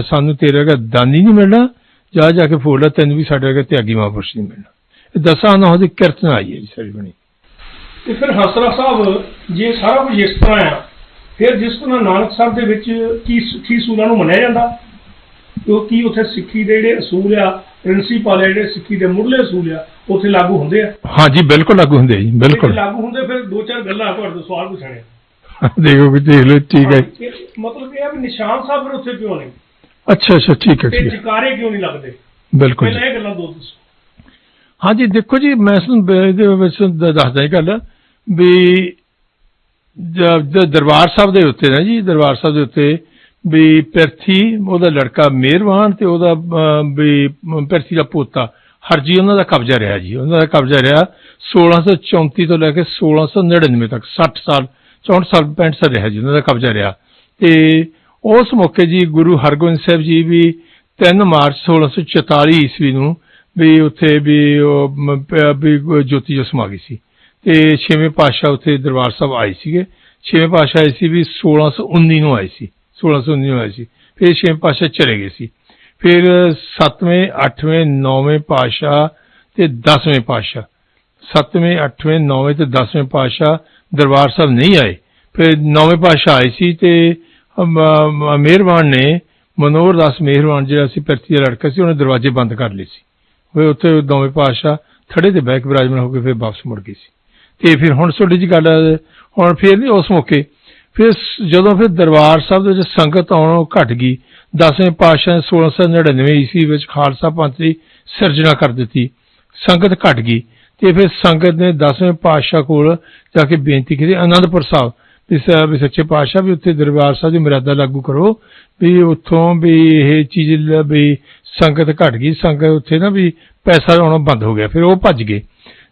ਸਾਨੂੰ ਤੇਰੇ ਅਗੇ ਦਾਨੀ ਨਹੀਂ ਮਿਲਣਾ ਜਾ ਜਾ ਕੇ ਫੋੜ ਲੈ ਤੈਨੂੰ ਵੀ ਸਾਡੇ ਅਗੇ ਤਿਆਗੀ ਮਹਾਂਪੁਰਸ਼ ਨਹੀਂ ਮਿਲਣਾ। ਇਹ ਦਸਾਂ ਨਾ ਉਹਦੀ ਕੀਰਤਨ ਆਈ ਹੈ ਸਾਰੀ ਬਣੀ। ਤੇ ਫਿਰ ਹਸਰਾ ਸਾਹਿਬ ਜੇ ਸਾਰਾ ਕੁਝ ਇਸ ਤਰ੍ਹਾਂ ਆ ਫਿਰ ਜਿਸ ਤਰ੍ਹਾਂ ਨਾਨਕ ਸਾਹਿਬ ਦੇ ਵਿੱਚ ਕੀ ਸਿੱਖੀ ਸੂਲਾਂ ਨੂੰ ਮੰਨਿਆ ਜਾਂਦਾ? ਉਹ ਕੀ ਉੱਥੇ ਸਿੱਖੀ ਦੇ ਜਿਹੜੇ ਅਸੂਲ ਆ ਪ੍ਰਿੰਸੀਪਲ ਆ ਜਿਹੜੇ ਸਿੱਖੀ ਦੇ ਮੁੱਢਲੇ ਅਸੂਲ ਆ ਉੱਥੇ ਲਾਗੂ ਹੁੰਦੇ ਆ? ਹਾਂਜੀ ਬਿਲਕੁਲ ਲਾਗੂ ਹੁੰਦੇ ਆ ਜੀ ਜੇ ਬਿਲਕੁਲ ਲਾਗੂ ਹੁੰਦੇ ਫਿਰ ਦੋ ਚਾਰ ਗੱਲਾਂ ਤੁਹਾਡੇ ਤੋਂ ਸਵਾਲ ਪੁੱਛਣੇ ਦੇਖੋ ਵੀ ਦੇਖ ਲਓ ਠੀਕ ਹੈ। ਮਤਲਬ ਇਹ ਵੀ ਨਿਸ਼ਾਨ ਸਾਹਿਬ ਫਿਰ ਉੱਥੇ ਕਿਉਂ ਨਹੀਂ ਅੱਛਾ ਅੱਛਾ ਠੀਕ ਹੈ ਤੇ ਠੀਕ ਹੈ। ਜਕਾਰੇ ਕਿਉਂ ਨਹੀਂ ਲੱਗਦੇ? ਬਿਲਕੁਲ ਜੀ। ਪਹਿਲਾਂ ਇਹ ਗੱਲਾਂ ਦੋ ਦੱਸੋ ਹਾਂਜੀ ਦੇਖੋ ਜੀ ਮੈਂ ਤੁਹਾਨੂੰ ਬ- ਇਹਦੇ ਵਿੱਚ ਦ- ਦੱਸਦਾ ਇਹ ਗੱਲ ਵੀ ਜ- ਜ- ਦਰਬਾਰ ਸਾਹਿਬ ਦੇ ਉੱਤੇ ਨਾ ਜੀ ਦਰਬਾਰ ਸਾਹਿਬ ਦੇ ਉੱਤੇ ਵੀ ਪਿਰਥੀ ਉਹਦਾ ਲੜਕਾ ਮਿਹਰਵਾਨ ਤੇ ਉਹਦਾ ਅਹ, ਵੀ ਮ- ਪਿਰਥੀ ਦਾ ਪੋਤਾ ਹਰਜੀ ਉਹਨਾਂ ਦਾ ਕਬਜ਼ਾ ਰਿਹਾ ਜੀ। ਉਹਨਾਂ ਦਾ ਕਬਜ਼ਾ ਰਿਹਾ 1634 ਤੋਂ ਲੈ ਕੇ 1699 ਤੱਕ 60 ਸਾਲ 64 ਸਾਲ 65 ਸਾਲ ਰਿਹਾ ਜੀ ਉਹਨਾਂ ਦਾ ਕਬਜ਼ਾ ਰਿਹਾ। ਤੇ ਉਸ ਮੌਕੇ ਜੀ ਗੁਰੂ ਹਰਗੋਬਿੰਦ ਸਾਹਿਬ ਜੀ ਵੀ 3 ਮਾਰਚ 1644 ਈਸਵੀ ਨੂੰ ਵੀ ਉੱਥੇ ਵੀ ਉਹ ਵੀ ਜੋਤੀ ਜੋ ਸਮਾ ਗਈ ਸੀ। ਤੇ ਛੇਵੇਂ ਪਾਤਸ਼ਾਹ ਉੱਥੇ ਦਰਬਾਰ ਸਾਹਿਬ ਆਏ ਸੀਗੇ। ਛੇਵੇਂ ਪਾਤਸ਼ਾਹ ਆਏ ਸੀ ਵੀ 1619 ਨੂੰ ਆਏ ਸੀ। 1619 ਨੂੰ ਆਏ ਸੀ। ਫਿਰ ਛੇਵੇਂ ਪਾਤਸ਼ਾਹ ਚਲੇ ਗਏ ਸੀ। ਫਿਰ 7ਵੇਂ 8ਵੇਂ 9ਵੇਂ ਪਾਤਸ਼ਾਹ ਤੇ 10ਵੇਂ ਪਾਤਸ਼ਾਹ। 7ਵੇਂ 8ਵੇਂ 9ਵੇਂ ਤੇ 10ਵੇਂ ਪਾਤਸ਼ਾਹ ਦਰਬਾਰ ਸਾਹਿਬ ਨਹੀਂ ਆਏ। ਫਿਰ ਨੌਵੇਂ ਪਾਤਸ਼ਾਹ ਆਏ ਸੀ ਤੇ ਮਿਹਰਬਾਨ ਨੇ ਮਨੋਹਰ ਦਾਸ ਮਿਹਰਬਾਨ ਜਿਹੜਾ ਸੀ ਪਰਤੀ ਦਾ ਲੜਕਾ ਸੀ ਉਹਨੇ ਦਰਵਾਜ਼ੇ ਬੰਦ ਕਰ ਲਏ ਸੀ। ਉਹ ਉੱਥੇ ਨੌਵੇਂ ਪਾਤਸ਼ਾਹ ਥੜੇ ਤੇ ਬੈਕ ਵਿਰਾਜਮਾਨ ਹੋ ਕੇ ਫਿਰ ਵਾਪਸ ਮੁੜ ਗਈ ਸੀ। ਤੇ ਫਿਰ ਹੁਣ ਤੁਹਾਡੀ ਜੀ ਗੱਲ ਹੈ, ਹੁਣ ਫਿਰ ਨਹੀਂ ਉਸ ਮੌਕੇ ਫਿਰ ਜਦੋਂ ਫਿਰ ਦਰਬਾਰ ਸਾਹਿਬ ਦੇ ਵਿੱਚ ਸੰਗਤ ਆਉਣੋਂ ਘਟ ਗਈ। 10ਵੇਂ ਪਾਤਸ਼ਾਹ ਨੇ 1699 ਈਸਵੀ ਵਿੱਚ ਖਾਲਸਾ ਪੰਥ ਦੀ ਸਿਰਜਣਾ ਕਰ ਦਿੱਤੀ। ਸੰਗਤ ਘਟ ਗਈ। ਤੇ ਫਿਰ ਸੰਗਤ ਨੇ 10ਵੇਂ ਪਾਤਸ਼ਾਹ ਕੋਲ ਜਾ ਕੇ ਬੇਨਤੀ ਕੀਤੀ, ਆਨੰਦਪੁਰ ਸਾਹਿਬ, ਵੀ ਸ- ਵੀ ਸੱਚੇ ਪਾਤਸ਼ਾਹ, ਵੀ ਉੱਥੇ ਦਰਬਾਰ ਸਾਹਿਬ ਦੀ ਮਰਿਆਦਾ ਲਾਗੂ ਕਰੋ, ਵੀ ਉੱਥੋਂ ਵੀ ਇਹ ਚੀਜ਼ ਵੀ ਸੰਗਤ ਘਟ ਗਈ, ਸੰਗਤ ਉੱਥੇ ਨਾ ਵੀ ਪੈਸਾ ਆਉਣਾ ਬੰਦ ਹੋ ਗਿਆ, ਫਿਰ ਉਹ ਭੱਜ ਗਏ।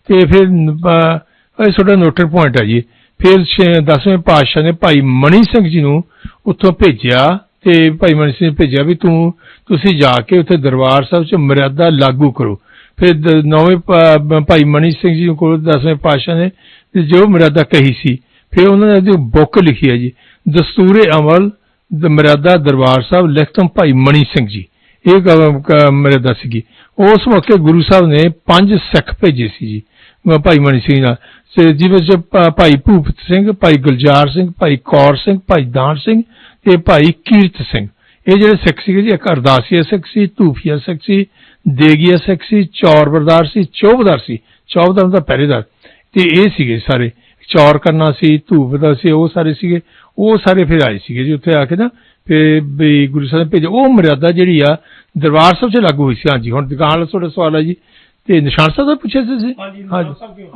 ਤੇ ਫਿਰ ਇਹ ਤੁਹਾਡਾ ਨੋਟਰ ਪੁਆਇੰਟ ਹੈ ਜੀ। ਫਿਰ 10ਵੇਂ ਪਾਤਸ਼ਾਹ ਨੇ ਭਾਈ ਮਣੀ ਸਿੰਘ ਜੀ ਨੂੰ ਉੱਥੋਂ ਭੇਜਿਆ, ਤੇ ਭਾਈ ਮਨੀ ਸਿੰਘ ਨੇ ਭੇਜਿਆ ਵੀ ਤੂੰ, ਤੁਸੀਂ ਜਾ ਕੇ ਉੱਥੇ ਦਰਬਾਰ ਸਾਹਿਬ 'ਚ ਮਰਿਆਦਾ ਲਾਗੂ ਕਰੋ। ਫਿਰ ਨੌਵੇਂ ਭਾਈ ਮਨੀ ਸਿੰਘ ਜੀ ਕੋਲ 10ਵੇਂ ਪਾਤਸ਼ਾਹ ਨੇ ਜੋ ਮਰਿਆਦਾ ਕਹੀ ਸੀ, ਫਿਰ ਉਹਨਾਂ ਨੇ ਉਹਦੀ ਬੁੱਕ ਲਿਖੀ ਹੈ ਜੀ। ਦਸਤੂਰੇ ਅਮਲ ਮਰਿਆਦਾ ਦਰਬਾਰ ਸਾਹਿਬ, ਲਿਖਤਮ ਭਾਈ ਮਣੀ ਸਿੰਘ ਜੀ। ਇਹ ਮਰਿਆਦਾ ਸੀਗੀ। ਉਸ ਮੌਕੇ ਗੁਰੂ ਸਾਹਿਬ ਨੇ ਪੰਜ ਸਿੱਖ ਭੇਜੇ ਸੀ ਜੀ ਭਾਈ ਮਣੀ ਸਿੰਘ ਨਾਲ। ਤੇ ਜਿਵੇਂ ਚ ਭਾਈ ਭੂਪਤ ਸਿੰਘ, ਭਾਈ ਗੁਲਜ਼ਾਰ ਸਿੰਘ, ਭਾਈ ਕੌਰ ਸਿੰਘ, ਭਾਈ ਦਾਨ ਸਿੰਘ ਤੇ ਭਾਈ ਕੀਰਤ ਸਿੰਘ। ਇਹ ਜਿਹੜੇ ਸਿੱਖ ਸੀਗੇ ਜੀ, ਇੱਕ ਅਰਦਾਸੀਆ ਸਿੱਖ ਸੀ, ਧੂਫੀਆ ਸਿੱਖ ਸੀ ਦੇਗੀਆ ਸਿੱਖ ਸੀ ਚੌਰਬਰਦਾਰ ਸੀ ਚੌਬਦਾਰ ਸੀ। ਚੌਬਦਾਰ ਦਾ। ਪਹਿਰੇਦਾਰ ਤੇ ਇਹ ਸੀਗੇ ਸਾਰੇ। ਚੌਰ ਕਰਨਾ ਸੀ ਧੂਪ ਦਾ ਸੀ ਉਹ ਸਾਰੇ ਸੀਗੇ। ਉਹ ਸਾਰੇ ਫਿਰ ਆਏ ਸੀਗੇ ਜੀ ਉੱਥੇ ਆ ਕੇ ਨਾ। ਫਿਰ ਵੀ ਗੁਰੂ ਸਾਹਿਬ ਭੇਜਿਆ ਉਹ ਮਰਿਆਦਾ ਜਿਹੜੀ ਆ ਦਰਬਾਰ ਸਾਹਿਬ 'ਚ ਲਾਗੂ ਹੋਈ ਸੀ। ਹਾਂਜੀ ਹੁਣ ਦੁਕਾਨ ਵਾਲਾ ਤੁਹਾਡਾ ਸਵਾਲ ਹੈ ਜੀ। ਤੇ ਨਿਸ਼ਾਨ ਸਾਹਿਬ ਦਾ ਪੁੱਛਿਆ ਸੀ ਹਾਂਜੀ?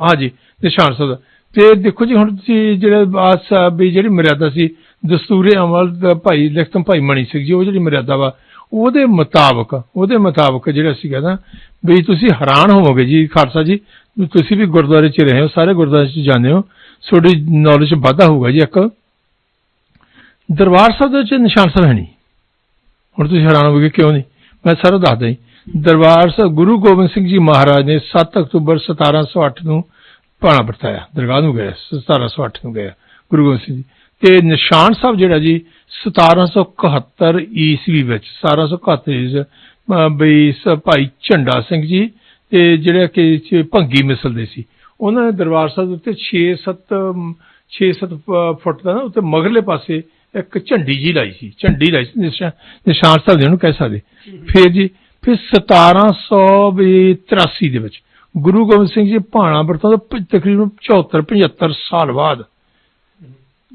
ਹਾਂਜੀ। ਨਿਸ਼ਾਨ ਸਾਹਿਬ ਦਾ। ਤੇ ਦੇਖੋ ਜੀ ਹੁਣ ਤੁਸੀਂ ਜਿਹੜਾ ਬਾਸ ਵੀ ਜਿਹੜੀ ਮਰਿਆਦਾ ਸੀ ਦਸਤੂਰੇ ਅਮਲ ਦਾ ਭਾਈ ਲਿਖਤਮ ਭਾਈ ਮਣੀ ਸਿੰਘ ਜੀ ਉਹ ਜਿਹੜੀ ਮਰਿਆਦਾ ਵਾ ਉਹਦੇ ਮੁਤਾਬਕ ਉਹਦੇ ਮੁਤਾਬਕ ਜਿਹੜਾ ਸੀਗਾ ਨਾ, ਵੀ ਤੁਸੀਂ ਹੈਰਾਨ ਹੋਵੋਗੇ ਜੀ, ਖਾਲਸਾ ਜੀ, ਵੀ ਤੁਸੀਂ ਵੀ ਗੁਰਦੁਆਰੇ 'ਚ ਰਹੇ ਹੋ, ਸਾਰੇ ਗੁਰਦੁਆਰੇ 'ਚ ਜਾਂਦੇ ਹੋ, ਤੁਹਾਡੀ ਨੌਲੇਜ ਵਾਧਾ ਹੋਊਗਾ ਜੀ ਇੱਕ। ਦਰਬਾਰ ਸਾਹਿਬ ਦੇ ਵਿੱਚ ਨਿਸ਼ਾਨ ਸਾਹਿਬ ਹੈ ਨਹੀਂ। ਹੁਣ ਤੁਸੀਂ ਹੈਰਾਨ ਹੋਵੋਗੇ ਕਿਉਂ ਨਹੀਂ? ਮੈਂ ਸਾਰਾ ਦੱਸਦਾ ਜੀ। ਦਰਬਾਰ ਸਾਹਿਬ, ਗੁਰੂ ਗੋਬਿੰਦ ਸਿੰਘ ਜੀ ਮਹਾਰਾਜ ਨੇ 7 ਅਕਤੂਬਰ 1708 ਨੂੰ ਪਾਣਾ ਵਰਤਾਇਆ। ਦਰਗਾਹ ਨੂੰ ਗਏ 1708 ਨੂੰ ਗਏ ਗੁਰੂ ਗੋਬਿੰਦ ਸਿੰਘ ਜੀ। ਤੇ ਨਿਸ਼ਾਨ ਸਾਹਿਬ ਜਿਹੜਾ ਜੀ 1771 ਈਸਵੀ ਵਿੱਚ 1771 ਵਿੱਚ ਅਹ, ਬਈ ਸ- ਭਾਈ ਝੰਡਾ ਸਿੰਘ ਜੀ ਤੇ ਜਿਹੜਾ ਕਿ ਚ- ਭੰਗੀ ਮਿਸਲਦੇ ਸੀ। ਉਹਨਾਂ ਨੇ ਦਰਬਾਰ ਸਾਹਿਬ ਦੇ ਉੱਤੇ 6-7 6-7 ਫੁੱਟ ਦਾ ਨਾ ਉੱਤੇ ਮਗਰਲੇ ਪਾਸੇ ਇੱਕ ਝੰਡੀ ਜੀ ਲਾਈ ਸੀ। ਝੰਡੀ ਲਾਈ ਸੀ ਨਿਸ਼ਾ- ਨਿਸ਼ਾਨ ਸਾਹਿਬ ਦੇ ਉਹਨੂੰ ਕਹਿ ਸਕਦੇ। ਫਿਰ ਜੀ ਫਿਰ 1783 ਦੇ ਵਿੱਚ ਗੁਰੂ ਗੋਬਿੰਦ ਸਿੰਘ ਜੀ ਭਾਣਾ ਵਰਤਾਂ ਤੋਂ ਪ- ਤਕਰੀਬਨ 74 75 ਸਾਲ ਬਾਅਦ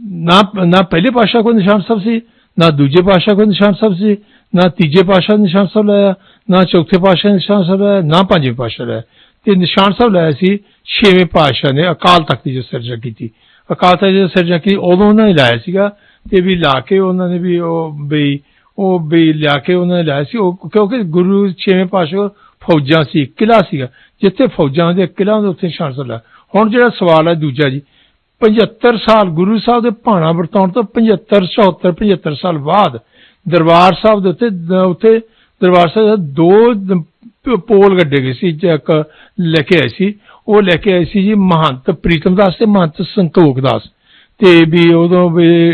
ਨਾ ਨਾ ਪਹਿਲੇ ਪਾਤਸ਼ਾਹ ਕੋਈ ਨਿਸ਼ਾਨ ਸਾਹਿਬ ਸੀ, ਨਾ ਦੂਜੇ ਪਾਤਸ਼ਾਹ ਕੋਈ ਨਿਸ਼ਾਨ ਸਾਹਿਬ ਸੀ, ਨਾ ਤੀਜੇ ਪਾਤਸ਼ਾਹ ਨੇ ਨਿਸ਼ਾਨ ਸਾਹਿਬ ਲਾਇਆ, ਨਾ ਚੌਥੇ ਪਾਤਸ਼ਾਹ ਨੇ ਨਿਸ਼ਾਨ ਸਾਹਿਬ ਲਾਇਆ, ਨਾ ਪੰਜਵੇਂ ਪਾਤਸ਼ਾਹ ਲਾਇਆ। ਤੇ ਨਿਸ਼ਾਨ ਸਾਹਿਬ ਲਾਇਆ ਸੀ, ਛੇਵੇਂ ਪਾਤਸ਼ਾਹ ਨੇ ਅਕਾਲ ਤਖਤ ਦੀ ਜੋ ਸਿਰਜਣਾ ਕੀਤੀ। ਅਕਾਲ ਤਖਤ ਦੀ ਜੋ ਸਿਰਜਣਾ ਕੀਤੀ, ਉਦੋਂ ਉਹਨਾਂ ਨੇ ਲਾਇਆ ਸੀਗਾ, ਤੇ ਵੀ ਲਾ ਕੇ ਉਹਨਾਂ ਨੇ ਵੀ ਉਹ ਬਈ ਉਹ ਵੀ ਲਿਆ ਕੇ ਉਹਨਾਂ ਨੇ ਲਾਇਆ ਸੀ। ਉਹ ਕਿਉਂਕਿ ਗੁਰੂ ਛੇਵੇਂ ਪਾਤਸ਼ਾਹ ਫੌਜਾਂ ਸੀ ਕਿਲਾ ਸੀਗਾ। ਜਿੱਥੇ ਫੌਜਾਂ ਦੇ ਕਿਲਾ ਦੇ ਉੱਥੇ ਨਿਸ਼ਾਨ ਸਾਹਿਬ ਲਾਇਆ। ਹੁਣ ਜਿਹੜਾ ਸਵਾਲ ਹੈ ਦੂਜਾ ਜੀ 75 ਸਾਲ ਗੁਰੂ ਸਾਹਿਬ ਦੇ ਭਾਣਾ ਵਰਤਾਉਣ ਤੋਂ 75 74 75 ਸਾਲ ਬਾਅਦ ਦਰਬਾਰ ਸਾਹਿਬ ਦੇ ਉੱਤੇ ਉੱਥੇ ਦਰਬਾਰ ਸਾਹਿਬ ਦੇ ਦੋ ਪੋਲ ਗੱਡੇ ਗਏ ਸੀ ਇੱਕ ਲੈ ਕੇ ਆਏ ਸੀ। ਉਹ ਲੈ ਕੇ ਆਏ ਸੀ ਜੀ ਮਹੰਤ ਪ੍ਰੀਤਮ ਦਾਸ ਤੇ ਮਹੰਤ ਸੰਤੋਖ ਦਾਸ ਤੇ ਵੀ ਉਦੋਂ ਵੀ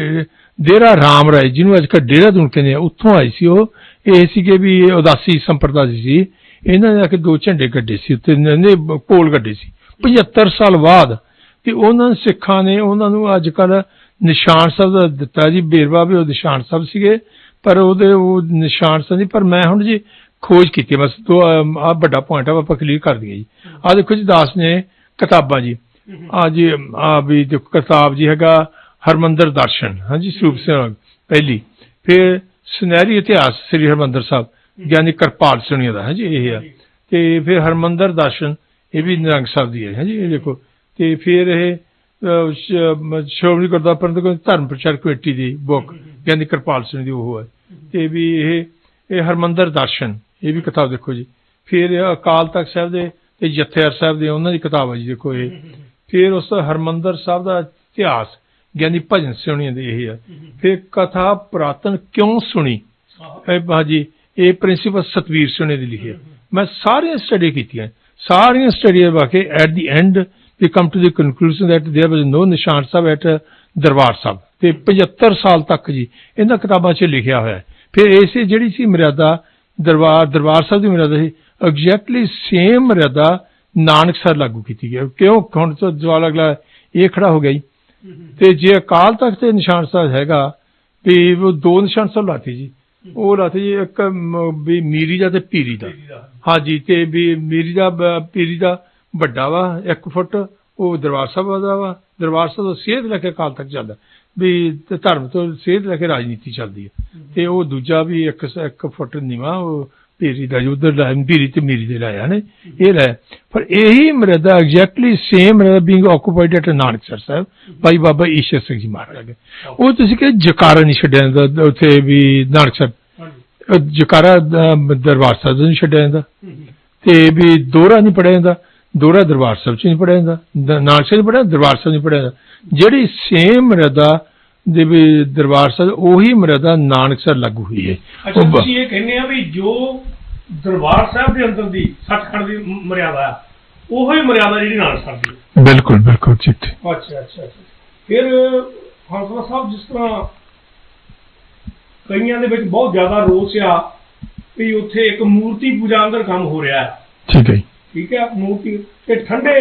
ਡੇਰਾ ਰਾਮ ਰਾਏ, ਜਿਹਨੂੰ ਅੱਜ ਕੱਲ੍ਹ ਡੇਹਰਾਦੂਨ ਕਹਿੰਦੇ ਆ, ਉੱਥੋਂ ਆਏ ਸੀ ਉਹ। ਇਹ ਸੀਗੇ ਵੀ ਉਦਾਸੀ ਸੰਪਰਦਾ ਸੀ। ਇਹਨਾਂ ਨੇ ਆ ਕੇ ਦੋ ਝੰਡੇ ਗੱਡੇ ਸੀ ਉੱਤੇ ਨੇ ਪੋਲ ਗੱਡੇ ਸੀ। 75 ਸਾਲ ਬਾਅਦ ਤੇ ਉਹਨਾਂ ਸਿੱਖਾਂ ਨੇ ਉਹਨਾਂ ਨੂੰ ਅੱਜ ਕੱਲ ਨਿਸ਼ਾਨ ਸਾਹਿਬ ਦਾ ਦਿੱਤਾ ਜੀ ਬੇਰਵਾ ਵੀ ਉਹ ਨਿਸ਼ਾਨ ਸਾਹਿਬ ਸੀਗੇ, ਪਰ ਉਹਦੇ ਉਹ ਨਿਸ਼ਾਨ ਸਾਹਿਬ ਨਹੀਂ, ਪਰ ਮੈਂ ਹੁਣ ਜੀ ਖੋਜ ਕੀਤੀ, ਬਸ ਦੋ ਆ ਵੱਡਾ ਪੁਆਇੰਟ ਆ, ਆਪਾਂ ਕਲੀਅਰ ਕਰ ਦਈਏ ਜੀ। ਆ ਦੇਖੋ ਜੀ, ਦਾਸ ਨੇ ਕਿਤਾਬਾਂ ਜੀ। ਆ ਜੀ ਆ ਵੀ ਦੇਖੋ, ਕਿਤਾਬ ਜੀ ਹੈਗਾ ਹਰਮੰਦਰ ਦਰਸ਼ਨ, ਹਾਂਜੀ, ਸਰੂਪ ਸਿੰਘ ਪਹਿਲੀ। ਫਿਰ ਸੁਨਹਿਰੀ ਇਤਿਹਾਸ, ਸ੍ਰੀ ਹਰਮੰਦਰ ਸਾਹਿਬ ਗਿਆਨੀ ਕਿਰਪਾਲ ਸੁਣੀਆ ਦਾ, ਹਾਂਜੀ, ਇਹ ਆ। ਤੇ ਫਿਰ ਹਰਮੰਦਰ ਦਰਸ਼ਨ, ਇਹ ਵੀ ਨਿਰੰਗ ਸਾਹਿਬ ਦੀ ਹੈ, ਹਾਂਜੀ, ਇਹ ਦੇਖੋ। ਤੇ ਫਿਰ ਇਹ ਸ਼੍ਰੋਮਣੀ ਗੁਰਦੁਆਰਾ ਪ੍ਰਬੰਧਕ ਧਰਮ ਪ੍ਰਚਾਰ ਕਮੇਟੀ ਦੀ ਬੁੱਕ ਗਿਆਨੀ ਕਿਰਪਾਲ ਸਿੰਘ ਦੀ ਉਹ ਹੈ। ਤੇ ਵੀ ਇਹ ਇਹ ਹਰਮੰਦਰ ਦਰਸ਼ਨ ਇਹ ਵੀ ਕਿਤਾਬ ਦੇਖੋ ਜੀ। ਫਿਰ ਅਕਾਲ ਤਖਤ ਸਾਹਿਬ ਦੇ ਤੇ ਜਥੇਦਾਰ ਸਾਹਿਬ ਦੇ ਉਹਨਾਂ ਦੀ ਕਿਤਾਬ ਹੈ ਜੀ ਦੇਖੋ ਇਹ। ਫਿਰ ਉਸ ਹਰਮੰਦਰ ਸਾਹਿਬ ਦਾ ਇਤਿਹਾਸ ਗਿਆਨੀ ਭਜਨ ਸਿਉਣੀ ਦੀ ਇਹ ਹੈ। ਫਿਰ ਕਥਾ ਪੁਰਾਤਨ ਕਿਉਂ ਸੁਣੀ? ਇਹ ਹਾਂਜੀ ਇਹ ਪ੍ਰਿੰਸੀਪਲ ਸਤਵੀਰ ਸੁਣੇ ਦੀ ਲਿਖੀ ਹੈ। ਮੈਂ ਸਾਰੀਆਂ ਸਟੱਡੀ ਕੀਤੀਆਂ। ਸਾਰੀਆਂ ਸਟੱਡੀਆਂ ਵਾਕੇ at the end they come to the conclusion that there was no Nishan Sahib at uh, Darbar Sahib ਤੇ 75 ਸਾਲ ਤੱਕ ਜੀ ਇਹਨਾਂ ਕਿਤਾਬਾਂ 'ਚ ਲਿਖਿਆ ਹੋਇਆ ਹੈ। ਫਿਰ ਇਸੇ ਜਿਹੜੀ ਸੀ ਮਰਿਆਦਾ ਦਰਬਾਰ ਦਰਬਾਰ ਸਾਹਿਬ ਦੀ ਮਰਿਆਦਾ ਸੀ ਐਗਜ਼ੈਕਟਲੀ ਸੇਮ ਮਰਿਆਦਾ ਨਾਨਕ ਸਰ ਲਾਗੂ ਕੀਤੀ ਗਈ ਕਿਉਂ? ਹੁਣ ਤੋਂ ਜਵਾਲ ਅਗਲਾ ਇਹ ਖੜਾ ਹੋ ਗਿਆ ਜੀ। ਤੇ ਜੇ ਅਕਾਲ ਤਖਤ ਤੇ ਨਿਸ਼ਾਨ ਸਾਹਿਬ ਹੈਗਾ ਵੀ ਉਹ ਦੋ ਨਿਸ਼ਾਨ ਸਾਹਿਬ ਲਾਤੀ ਜੀ। ਉਹ ਲਾਤੀ ਜੀ ਇੱਕ ਵੀ ਮੀਰੀ ਦਾ ਤੇ ਪੀਰੀ ਦਾ। ਹਾਂਜੀ ਤੇ ਵੀ ਮੀਰੀ ਦਾ ਪੀਰੀ ਦਾ ਵੱਡਾ ਵਾ 1 ਫੁੱਟ ਉਹ ਦਰਬਾਰ ਸਾਹਿਬ ਦਾ ਵਾ ਦਰਬਾਰ ਸਾਹਿਬ ਤੋਂ ਸੇਧ ਲੈ ਕੇ ਅਕਾਲ ਤੱਕ ਚੱਲਦਾ। ਵੀ ਧਰਮ ਤੋਂ ਸੇਧ ਲੈ ਕੇ ਰਾਜਨੀਤੀ ਚੱਲਦੀ ਹੈ। ਤੇ ਉਹ ਦੂਜਾ ਵੀ 1 1 ਫੁੱਟ ਨੀਵਾ ਉਹ ਪੀਰੀ ਦਾ ਉਧਰ ਲਾਇਆ ਪੀਰੀ ਤੇ ਮੀਰੀ ਦੇ ਲਾਇਆ ਨੇ ਇਹ ਲਾਇਆ ਪਰ ਇਹੀ ਮਰਦਾ ਐਗਜ਼ੈਕਟਲੀ ਸੇਮ ਮਰਦਾ being occupied at Nanaksar Sahib by Baba Ishar Singh ji Maharaj ਉਹ ਤੁਸੀਂ ਕਿ ਜਕਾਰਾ ਨਹੀਂ ਛੱਡਿਆ ਜਾਂਦਾ ਉੱਥੇ ਵੀ ਨਾਨਕਸਰ। ਉਹ ਜਕਾਰਾ ਦਰਬਾਰ ਸਾਹਿਬ ਨਹੀਂ ਛੱਡਿਆ ਜਾਂਦਾ। ਤੇ ਵੀ ਦੋਹਰਾ ਨਹੀਂ ਪੜਿਆ ਜਾਂਦਾ। ਦੋਹਰਾ ਦਰਬਾਰ ਸਾਹਿਬ ਚ ਨਹੀਂ ਪੜਿਆ ਜਾਂਦਾ ਨਾਨਕ ਸਾਹਿਬ ਪੜਿਆ ਦਰਬਾਰ ਸਾਹਿਬ ਨਹੀਂ ਪੜਿਆ ਜਾਂਦਾ ਜਿਹੜੀ ਸੇਮ ਮਰਦਾ ਦੇ ਵੀ ਦਰਬਾਰ ਸਾਹਿਬ ਉਹੀ ਮਰਦਾ ਨਾਨਕਸਰ ਲਾਗੂ ਹੋਈ ਹੈ ਅੱਛਾ ਤੁਸੀਂ ਇਹ ਕਹਿੰਦੇ ਆ ਵੀ ਜੋ ਦਰਬਾਰ ਸਾਹਿਬ ਦੇ ਅੰਦਰ ਦੀ ਸੱਚਖੰਡ ਦੀ ਮਰਿਆਦਾ ਆ ਉਹੋ ਹੀ ਮਰਿਆਦਾ ਜਿਹੜੀ ਨਾਨਕ ਸਾਹਿਬ ਦੀ। ਬਿਲਕੁਲ ਬਿਲਕੁਲ ਠੀਕ ਠੀਕ। ਅੱਛਾ ਅੱਛਾ ਫਿਰ ਹੰਸਲਾ ਸਾਹਿਬ ਜਿਸ ਤਰ੍ਹਾਂ ਕਈਆਂ ਦੇ ਵਿੱਚ ਬਹੁਤ ਜ਼ਿਆਦਾ ਰੋਸ ਆ ਵੀ ਉੱਥੇ ਇੱਕ ਮੂਰਤੀ ਪੂਜਾ ਅੰਦਰ ਕੰਮ ਹੋ ਰਿਹਾ ਹੈ ਠੀਕ ਹੈ ਜੀ। ਠੀਕ ਹੈ ਮੂਰਤੀ ਤੇ ਠੰਡੇ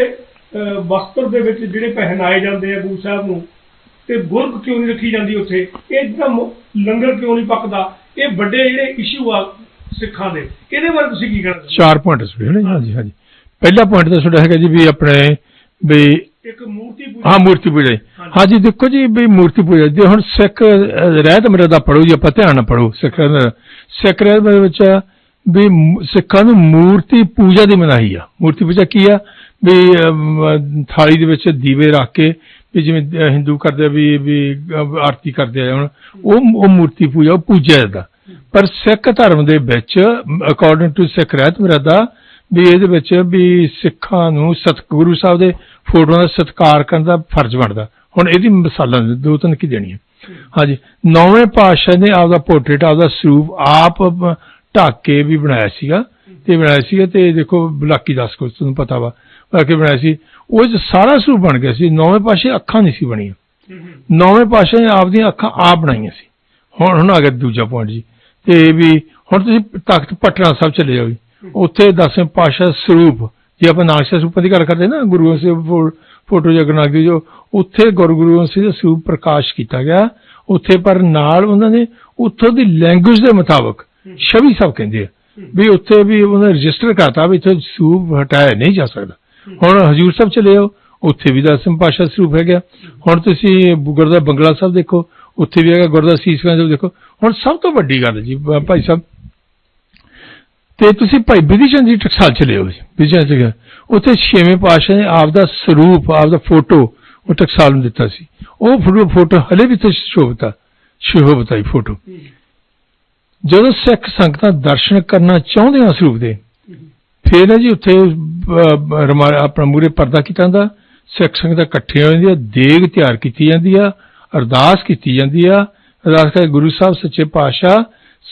ਵਸਤਰ ਦੇ ਵਿੱਚ ਜਿਹੜੇ ਪਹਿਨਾਏ ਜਾਂਦੇ ਆ ਗੁਰੂ ਸਾਹਿਬ ਨੂੰ ਤੇ ਗੁਰਕ ਕਿਉਂ ਨਹੀਂ ਰੱਖੀ ਜਾਂਦੀ ਉੱਥੇ ਇਹ ਜਿਹੜਾ ਮੁ- ਲੰਗਰ ਕਿਉਂ ਨਹੀਂ ਪੱਕਦਾ ਇਹ ਵੱਡੇ ਜਿਹੜੇ ਇਸ਼ੂ ਆ ਸਿੱਖਾਂ ਦੇ ਇਹਦੇ ਬਾਰੇ ਤੁਸੀਂ ਕੀ ਕਹਿਣਾ ਚਾਰ ਪੁਆਇੰਟ ਸੁਣੇ ਹਾਂਜੀ ਹਾਂਜੀ ਪਹਿਲਾ ਪੁਆਇੰਟ ਤਾਂ ਤੁਹਾਡਾ ਹੈਗਾ ਜੀ ਵੀ ਆਪਣੇ ਵੀ? ਇੱਕ ਮੂਰਤੀ ਪੂਜਾ ਹਾਂ ਮੂਰਤੀ ਪੂਜਾ ਜੀ। ਹਾਂਜੀ। ਦੇਖੋ ਜੀ ਵੀ ਮੂਰਤੀ ਪੂਜਾ ਜੇ ਹੁਣ ਸਿੱਖ ਰਹਿਤ ਮੇਰੇ ਦਾ ਪੜੋ ਜੀ ਆਪਾਂ ਧਿਆਨ ਨਾਲ ਪੜੋ ਸਿੱਖ ਸਿੱਖ ਰਹਿਤ ਵਿੱਚ ਵੀ ਸਿੱਖਾਂ ਨੂੰ ਮੂਰਤੀ ਪੂਜਾ ਦੀ ਮਨਾਹੀ ਆ। ਮੂਰਤੀ ਪੂਜਾ ਕੀ ਆ? ਵੀ ਥਾਲੀ ਦੇ ਵਿੱਚ ਦੀਵੇ ਰੱਖ ਕੇ ਵੀ ਜਿਵੇਂ ਹਿੰਦੂ ਕਰਦੇ ਆ ਵੀ ਵੀ ਆਰਤੀ ਕਰਦੇ ਆ ਹੁਣ, ਉਹ ਉਹ ਮੂਰਤੀ ਪੂਜਾ, ਉਹ ਪੂਜਿਆ ਜਾਂਦਾ। ਪਰ ਸਿੱਖ ਧਰਮ ਦੇ ਵਿੱਚ ਅਕੋਰਡਿੰਗ ਟੂ ਸਿੱਖ ਰਹਿਤ ਮਰਦਾ, ਵੀ ਇਹਦੇ ਵਿੱਚ ਵੀ ਸਿੱਖਾਂ ਨੂੰ ਸਤਿਗੁਰੂ ਸਾਹਿਬ ਦੇ ਫੋਟੋਆਂ ਦਾ ਸਤਿਕਾਰ ਕਰਨ ਦਾ ਫਰਜ਼ ਬਣਦਾ। ਹੁਣ ਇਹਦੀ ਮਿਸਾਲਾਂ ਦੋ ਤਿੰਨ ਕੀ ਦੇਣੀਆਂ। ਹਾਂਜੀ, ਨੌਵੇਂ ਪਾਤਸ਼ਾਹ ਨੇ ਆਪਦਾ ਪੋਰਟਰੇਟ ਆਪਦਾ ਸਰੂਪ ਆਪ ਢੱਕ ਕੇ ਵੀ ਬਣਾਇਆ ਸੀਗਾ, ਤੇ ਬਣਾਇਆ ਸੀਗਾ ਤੇ ਦੇਖੋ ਬਲਾਕੀ ਦਾਸ ਕੋਲ ਤੁਹਾਨੂੰ ਪਤਾ ਵਾ, ਬਣਾ ਕੇ ਬਣਾਇਆ ਸੀ। ਉਹ 'ਚ ਸਾਰਾ ਸਰੂਪ ਬਣ ਗਿਆ ਸੀ, ਨੌਵੇਂ ਪਾਤਸ਼ਾਹ ਅੱਖਾਂ ਨਹੀਂ ਸੀ ਬਣੀਆਂ। ਨੌਵੇਂ ਪਾਤਸ਼ਾਹ ਨੇ ਆਪਦੀਆਂ ਅੱਖਾਂ ਆਪ ਬਣਾਈਆਂ ਸੀ। ਹੁਣ ਹੁਣ ਆ ਗਿਆ ਦੂਜਾ ਪੁਆਇੰਟ ਜੀ। ਤੇ ਵੀ ਹੁਣ ਤੁਸੀਂ ਤਖਤ ਪਟਨਾ ਸਾਹਿਬ ਚਲੇ ਜਾਓ ਜੀ। ਉੱਥੇ ਦਸਵੇਂ ਪਾਤਸ਼ਾਹ ਸਰੂਪ, ਜੇ ਆਪਾਂ ਨਾਨਕ ਸਰੂਪਾਂ ਦੀ ਗੱਲ ਕਰਦੇ ਨਾ, ਗੁਰੂ ਗੋਬਿੰਦ ਸਿੰਘ ਫੋ- ਫੋਟੋ ਜਗਨਾਥ ਦੀ ਜੋ, ਉੱਥੇ ਗੁਰੂ ਗੁਰੂ ਗੋਬਿੰਦ ਸਿੰਘ ਦਾ ਸਰੂਪ ਪ੍ਰਕਾਸ਼ ਕੀਤਾ ਗਿਆ। ਉੱਥੇ ਪਰ ਨਾਲ ਉਹਨਾਂ ਨੇ, ਉੱਥੋਂ ਦੀ ਲੈਂਗੁਏਜ ਦੇ ਮੁਤਾਬਕ ਛਵੀ ਸਭ ਕਹਿੰਦੇ ਆ ਵੀ ਉੱਥੇ ਵੀ ਉਹਨਾਂ ਰਜਿਸਟਰ ਕਰਤਾ ਵੀ ਇੱਥੇ ਸਰੂਪ ਹਟਾਇਆ ਨਹੀਂ ਜਾ ਸਕਦਾ। ਹੁਣ ਹਜੂਰ ਸਾਹਿਬ ਚਲੇ ਜਾਓ ਉੱਥੇ ਵੀ ਦਸਮ ਪਾਸ਼ਾ ਸਰੂਪ ਹੈਗਾ ਹੁਣ ਤੁਸੀਂ ਗੁਰਦਾ ਬੰਗਲਾ ਸਾਹਿਬ ਦੇਖੋ ਉੱਥੇ ਵੀ ਹੈਗਾ ਗੁਰਦਾ ਸੀਸਗੰਜ ਸਾਹਿਬ ਦੇਖੋ। ਹੁਣ ਸਭ ਤੋਂ ਵੱਡੀ ਗੱਲ ਜੀ ਭਾਈ ਸਾਹਿਬ ਤੇ ਤੁਸੀਂ ਭਾਈ ਬਿਧੀ ਚੰਦ ਜੀ ਟਕਸਾਲ ਚਲੇ ਜਾਓ ਜੀ ਬਿਧੀ ਚੰਦ ਜੀ ਉੱਥੇ ਛੇਵੇਂ ਪਾਸ਼ਾ ਨੇ ਆਪ ਦਾ ਸਰੂਪ ਆਪ ਦਾ ਫੋਟੋ ਉਹ ਟਕਸਾਲ ਨੂੰ ਦਿੱਤਾ ਸੀ। ਉਹ ਫੋਟੋ ਫੋਟੋ ਹਲੇ ਵੀ ਤੇ ਸ਼ੋਭਤਾ ਸ਼ੋਭਤਾ ਹੀ। ਫੋਟੋ ਜਦੋਂ ਸਿੱਖ ਸੰਗਤਾਂ ਦਰਸ਼ਨ ਕਰਨਾ ਚਾਹੁੰਦੇ ਆ ਸਰੂਪ ਦੇ, ਫਿਰ ਨਾ ਜੀ ਉੱਥੇ ਰਮਾ- ਆਪਣਾ ਮੂਰੇ ਪਰਦਾ ਕੀਤਾ ਜਾਂਦਾ। ਸਿੱਖ ਸੰਗਤਾਂ ਇਕੱਠੀਆਂ ਹੋ ਜਾਂਦੀਆਂ, ਦੇਗ ਤਿਆਰ ਕੀਤੀ ਜਾਂਦੀ ਆ, ਅਰਦਾਸ ਕੀਤੀ ਜਾਂਦੀ ਆ। ਅਰਦਾਸ ਕਰਕੇ ਗੁਰੂ ਸਾਹਿਬ, ਸੱਚੇ ਪਾਤਸ਼ਾਹ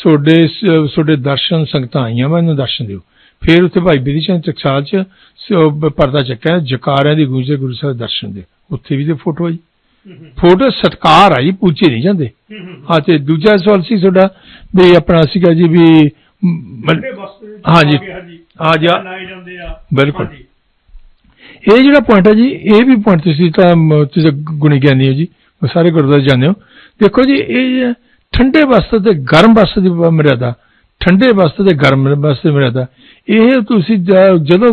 ਤੁਹਾਡੇ ਸ- ਤੁਹਾਡੇ ਦਰਸ਼ਨ ਸੰਗਤਾਂ ਆਈਆਂ ਵਾ, ਇਹਨੂੰ ਦਰਸ਼ਨ ਦਿਓ। ਫਿਰ ਉੱਥੇ ਭਾਈ ਬਿਧੀ ਚੰਦ ਟਕਸਾਲ ਚ ਪਰਦਾ ਚੱਕਿਆ, ਜਕਾਰਿਆਂ ਦੀ ਗੂੰਜ ਗੁਰੂ ਸਾਹਿਬ ਦੇ ਦਰਸ਼ਨ ਦੇ। ਉੱਥੇ ਵੀ ਤੇ ਫੋਟੋ ਆਈ। ਫੋਟੋ ਸਤਕਾਰ ਆ ਜੀ ਪੂਜੇ ਨਹੀਂ ਜਾਂਦੇ। ਹਾਂ ਤੇ ਦੂਜਾ ਸਵਾਲ ਸੀ ਤੁਹਾਡਾ ਵੀ ਆਪਣਾ ਸੀਗਾ ਜੀ ਵੀ ਹਾਂਜੀ। ਆ- ਆ ਬਿਲਕੁਲ। ਇਹ ਜਿਹੜਾ ਪੁਆਇੰਟ ਹੈ ਜੀ ਇਹ ਵੀ ਪੁਆਇੰਟ ਤੁਸੀਂ ਤਾਂ ਤੁਸੀਂ ਗੁਣੀ ਗਿਆਨੀ ਹੋ ਜੀ ਸਾਰੇ ਗੁਰਦੁਆਰੇ ਜਾਂਦੇ ਹੋ। ਦੇਖੋ ਜੀ ਇਹ ਠੰਡੇ ਵਸਤ ਤੇ ਗਰਮ ਵਸਤ ਦੀ ਮਰਿਆਦਾ ਠੰਡੇ ਵਸਤ ਤੇ ਗਰਮ ਵਸਤ ਦੀ ਮਰਿਆਦਾ ਇਹ ਤੁਸੀਂ ਜ- ਜਦੋਂ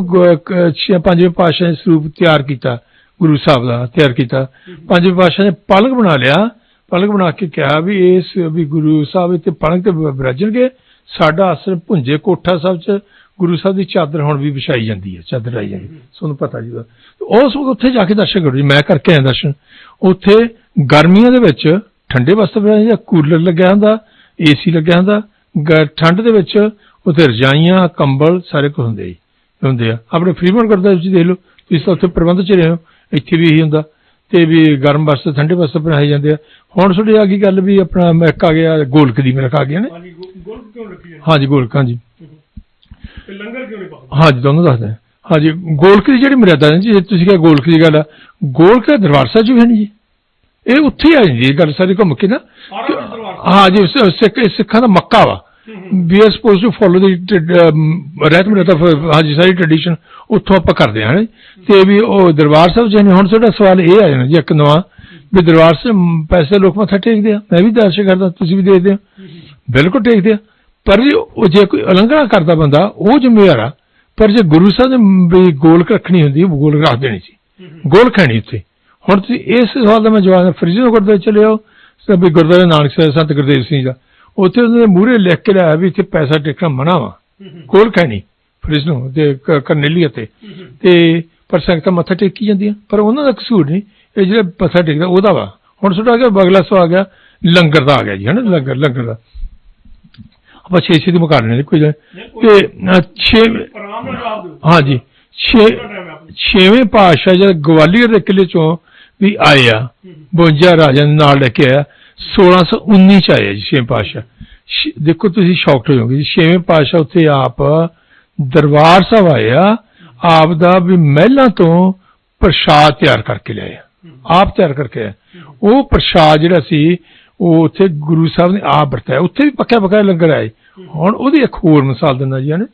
ਪੰਜਵੇਂ ਪਾਤਸ਼ਾਹ ਨੇ ਸਰੂਪ ਤਿਆਰ ਕੀਤਾ ਗੁਰੂ ਸਾਹਿਬ ਦਾ ਤਿਆਰ ਕੀਤਾ। ਪੰਜ ਪਾਤਸ਼ਾਹ ਨੇ ਪਲਕ ਬਣਾ ਲਿਆ। ਪਲਕ ਬਣਾ ਕੇ ਕਿਹਾ ਵੀ ਇਸ ਵੀ ਗੁਰੂ ਸਾਹਿਬ ਇੱਥੇ ਪਲਕ ਤੇ ਵਿਰਾਜਣਗੇ। ਸਾਡਾ ਆਸਣ ਭੁੰਜੇ ਕੋਠਾ ਸਾਹਿਬ ਚ, ਗੁਰੂ ਸਾਹਿਬ ਦੀ ਚਾਦਰ ਹੁਣ ਵੀ ਵਿਛਾਈ ਜਾਂਦੀ ਹੈ, ਚਾਦਰ ਆਈ ਜਾਂਦੀ ਤੁਹਾਨੂੰ ਪਤਾ ਜੀ ਉਹਦਾ। ਉਸ ਵਕਤ ਉੱਥੇ ਜਾ ਕੇ ਦਰਸ਼ਨ ਕਰੋ ਜੀ, ਮੈਂ ਕਰਕੇ ਆਇਆ ਦਰਸ਼ਨ। ਉੱਥੇ ਗਰਮੀਆਂ ਦੇ ਵਿੱਚ ਠੰਡੇ ਵਸਤ ਪਿਆ ਜਾਂ ਕੂਲਰ ਲੱਗਿਆ ਹੁੰਦਾ, ਏਸੀ ਲੱਗਿਆ ਹੁੰਦਾ, ਗ- ਠੰਡ ਦੇ ਵਿੱਚ ਉੱਥੇ ਰਜਾਈਆਂ, ਕੰਬਲ, ਸਾਰੇ ਕੁਝ ਹੁੰਦੇ ਜੀ, ਹੁੰਦੇ ਆ। ਆਪਣੇ ਫਰੀਮਨ ਗੁਰਦੁਆਰੇ ਵਿੱਚ ਦੇਖ ਲਓ, ਤੁਸੀਂ ਤਾਂ ਉੱਥੇ ਪ੍ਰਬੰਧ ਚ ਰਹੇ ਹੋ। ਇੱਥੇ ਵੀ ਇਹੀ ਹੁੰਦਾ ਤੇ ਵੀ ਗਰਮ ਵਸਤ ਠੰਡੇ ਵਸਤ ਬਣਾਏ ਜਾਂਦੇ ਆ। ਹੁਣ ਤੁਹਾਡੀ ਆ ਗਈ ਗੱਲ ਵੀ ਆਪਣਾ ਮੈਕ ਆ ਗਿਆ ਗੋਲਕ ਦੀ ਮੇਰਾ ਆ ਗਿਆ ਨੇ ਹਾਂਜੀ ਗੁ- ਗੁਲ ਕਿਉਂ ਰੱਖੀ ਜਾਂਦੀ? ਹਾਂਜੀ ਗੋਲਕ ਹਾਂਜੀ। ਤੇ ਲੰਗਰ ਕਿਉਂ ਨਹੀਂ ਪਕਦਾ ਹਾਂਜੀ ਦੋਨੋਂ ਦੱਸਦੇ ਹਾਂ। ਹਾਂਜੀ ਗੋਲਕ ਦੀ ਜਿਹੜੀ ਮਰਿਆਦਾ ਹੈ ਜੀ ਜੇ ਤੁਸੀਂ ਕਿਹਾ ਗੋਲਕ ਦੀ ਗੱਲ ਆ ਗੋਲਕ ਦਰਬਾਰ ਸਾਹਿਬ 'ਚ ਵੀ ਹੈ ਨਹੀਂ ਜੀ। ਇਹ ਉੱਥੇ ਹੀ ਆ ਜਾਂਦੀ ਹੈ ਗੱਲ ਸਾਰੀ ਘੁੰਮ ਕੇ ਨਾ। ਸਾਰਾ ਕੁਝ ਦਰਬਾਰ ਸਾਹਿਬ। ਹਾਂ ਜੀ ਸ- ਸਿੱਖ ਸਿੱਖਾਂ ਦਾ ਮੱਕਾ ਵਾ। We are suppose to follow the Rehat Maryada ਹਾਂਜੀ, ਸਾਰੀ ਟ੍ਰੈਡੀਸ਼ਨ ਉੱਥੋਂ ਆਪਾਂ ਕਰਦੇ ਹਾਂ ਤੇ ਵੀ ਉਹ ਦਰਬਾਰ ਸਾਹਿਬ ਜਿਹਨੇ ਹੁਣ ਤੁਹਾਡਾ ਸਵਾਲ ਇਹ ਆ ਜਾਣਾ ਜੀ, ਇੱਕ ਨਵਾਂ, ਵੀ ਦਰਬਾਰ ਸਾਹਿਬ ਪੈਸੇ ਲੋਕ ਮੱਥਾ ਟੇਕਦੇ ਆ? ਮੈਂ ਵੀ ਦਰਸ਼ਨ ਕਰਦਾ, ਤੁਸੀਂ ਵੀ ਦੇਖਦੇ ਹੋ। ਬਿਲਕੁਲ ਟੇਕਦੇ ਆ। ਪਰ ਜੀ ਉਹ ਜੇ ਕੋਈ ਉਲੰਘਣਾ ਕਰਦਾ ਬੰਦਾ, ਉਹ ਜ਼ਿੰਮੇਵਾਰ ਆ। ਪਰ ਜੇ ਗੁਰੂ ਸਾਹਿਬ ਨੇ ਵੀ ਗੋਲ ਰੱਖਣੀ ਹੁੰਦੀ, ਉਹ ਗੋਲਕ ਰੱਖ ਦੇਣੀ ਸੀ। ਗੋਲ ਹੈ ਉੱਥੇ। ਹੁਣ ਤੁਸੀਂ ਇਸ ਸਵਾਲ ਦਾ ਮੈਂ ਜਵਾਬ ਫਰਿੱਜ ਨੂੰ ਗੁਰਦੁਆਰੇ ਚਲੇ ਜਾਓ ਤਾਂ ਵੀ ਗੁਰਦੁਆਰੇ ਨਾਨਕ ਸਾਹਿਬ, ਸੰਤ ਗੁਰਦੇਵ ਸਿੰਘ ਦਾ। ਉੱਥੇ ਉਹਨਾਂ ਨੇ ਮੂਹਰੇ ਲਿਖ ਕੇ ਲਾਇਆ ਵੀ ਇੱਥੇ ਪੈਸਾ ਟੇਕਣਾ ਮਨਾ ਵਾ। ਹੈ ਨਹੀਂ। ਫਰਿੱਜ ਨੂੰ ਤੇ ਕ- ਕਰਨੇਲੀ ਅਤੇ। ਤੇ ਪਰ ਸੰਗਤਾਂ ਮੱਥਾ ਟੇਕੀ ਜਾਂਦੀਆਂ। ਪਰ ਉਹਨਾਂ ਦਾ ਕਸੂਰ ਨਹੀਂ। ਇਹ ਜਿਹੜਾ ਮੱਥਾ ਟੇਕਦਾ ਉਹਦਾ ਵਾ। ਹੁਣ ਆ ਗਿਆ ਬਗਲਾ ਸਵਾ ਆ ਗਿਆ। ਲੰਗਰ ਦਾ ਆ ਗਿਆ ਜੀ ਹਨਾ? ਲੰਗਰ ਲੰਗਰ ਦਾ। ਆਪਾਂ ਛੇ ਛੇ ਦੀ ਮੁਕਾ ਲੈਣੇ ਕੋਈ ਤੇ ਛੇ ਹੈ ਆਪਣੇ। ਛੇਵੇਂ ਪਾਤਸ਼ਾਹ ਜਦ ਗਵਾਲੀਅਰ ਦੇ ਕਿਲੇ ਚੋਂ ਵੀ ਆਏ ਆ 52 ਰਾਜਿਆਂ ਦੇ ਨਾਲ ਲੈ ਕੇ ਆਇਆ। 1619 ਚ ਆਇਆ ਜੀ ਛੇਵੇਂ ਪਾਤਸ਼ਾਹ। ਦੇਖੋ ਤੁਸੀਂ ਸ਼ੌਕਡ ਹੋ ਜਾਓਗੇ ਜੀ। ਛੇਵੇਂ ਪਾਤਸ਼ਾਹ ਉੱਥੇ ਆਪ ਦਰਬਾਰ ਸਾਹਿਬ ਆਇਆ ਆਪ ਦਾ ਵੀ ਮਹਿਲਾਂ ਤੋਂ ਪ੍ਰਸ਼ਾਦ ਤਿਆਰ ਕਰਕੇ ਲਿਆਇਆ ਆਪ ਤਿਆਰ ਕਰਕੇ ਆਇਆ ਉਹ ਪ੍ਰਸ਼ਾਦ ਜਿਹੜਾ ਸੀ ਉਹ ਉੱਥੇ ਗੁਰੂ ਸਾਹਿਬ ਨੇ ਆਪ ਵਰਤਾਇਆ। ਉੱਥੇ ਵੀ ਪੱਕਿਆ ਪੱਕਾ ਲੰਗਰ ਆਏ। ਹੁਣ ਉਹਦੀ ਇੱਕ ਹੋਰ ਮਿਸਾਲ ਦਿੰਦਾ ਜੀ ਹਨੇ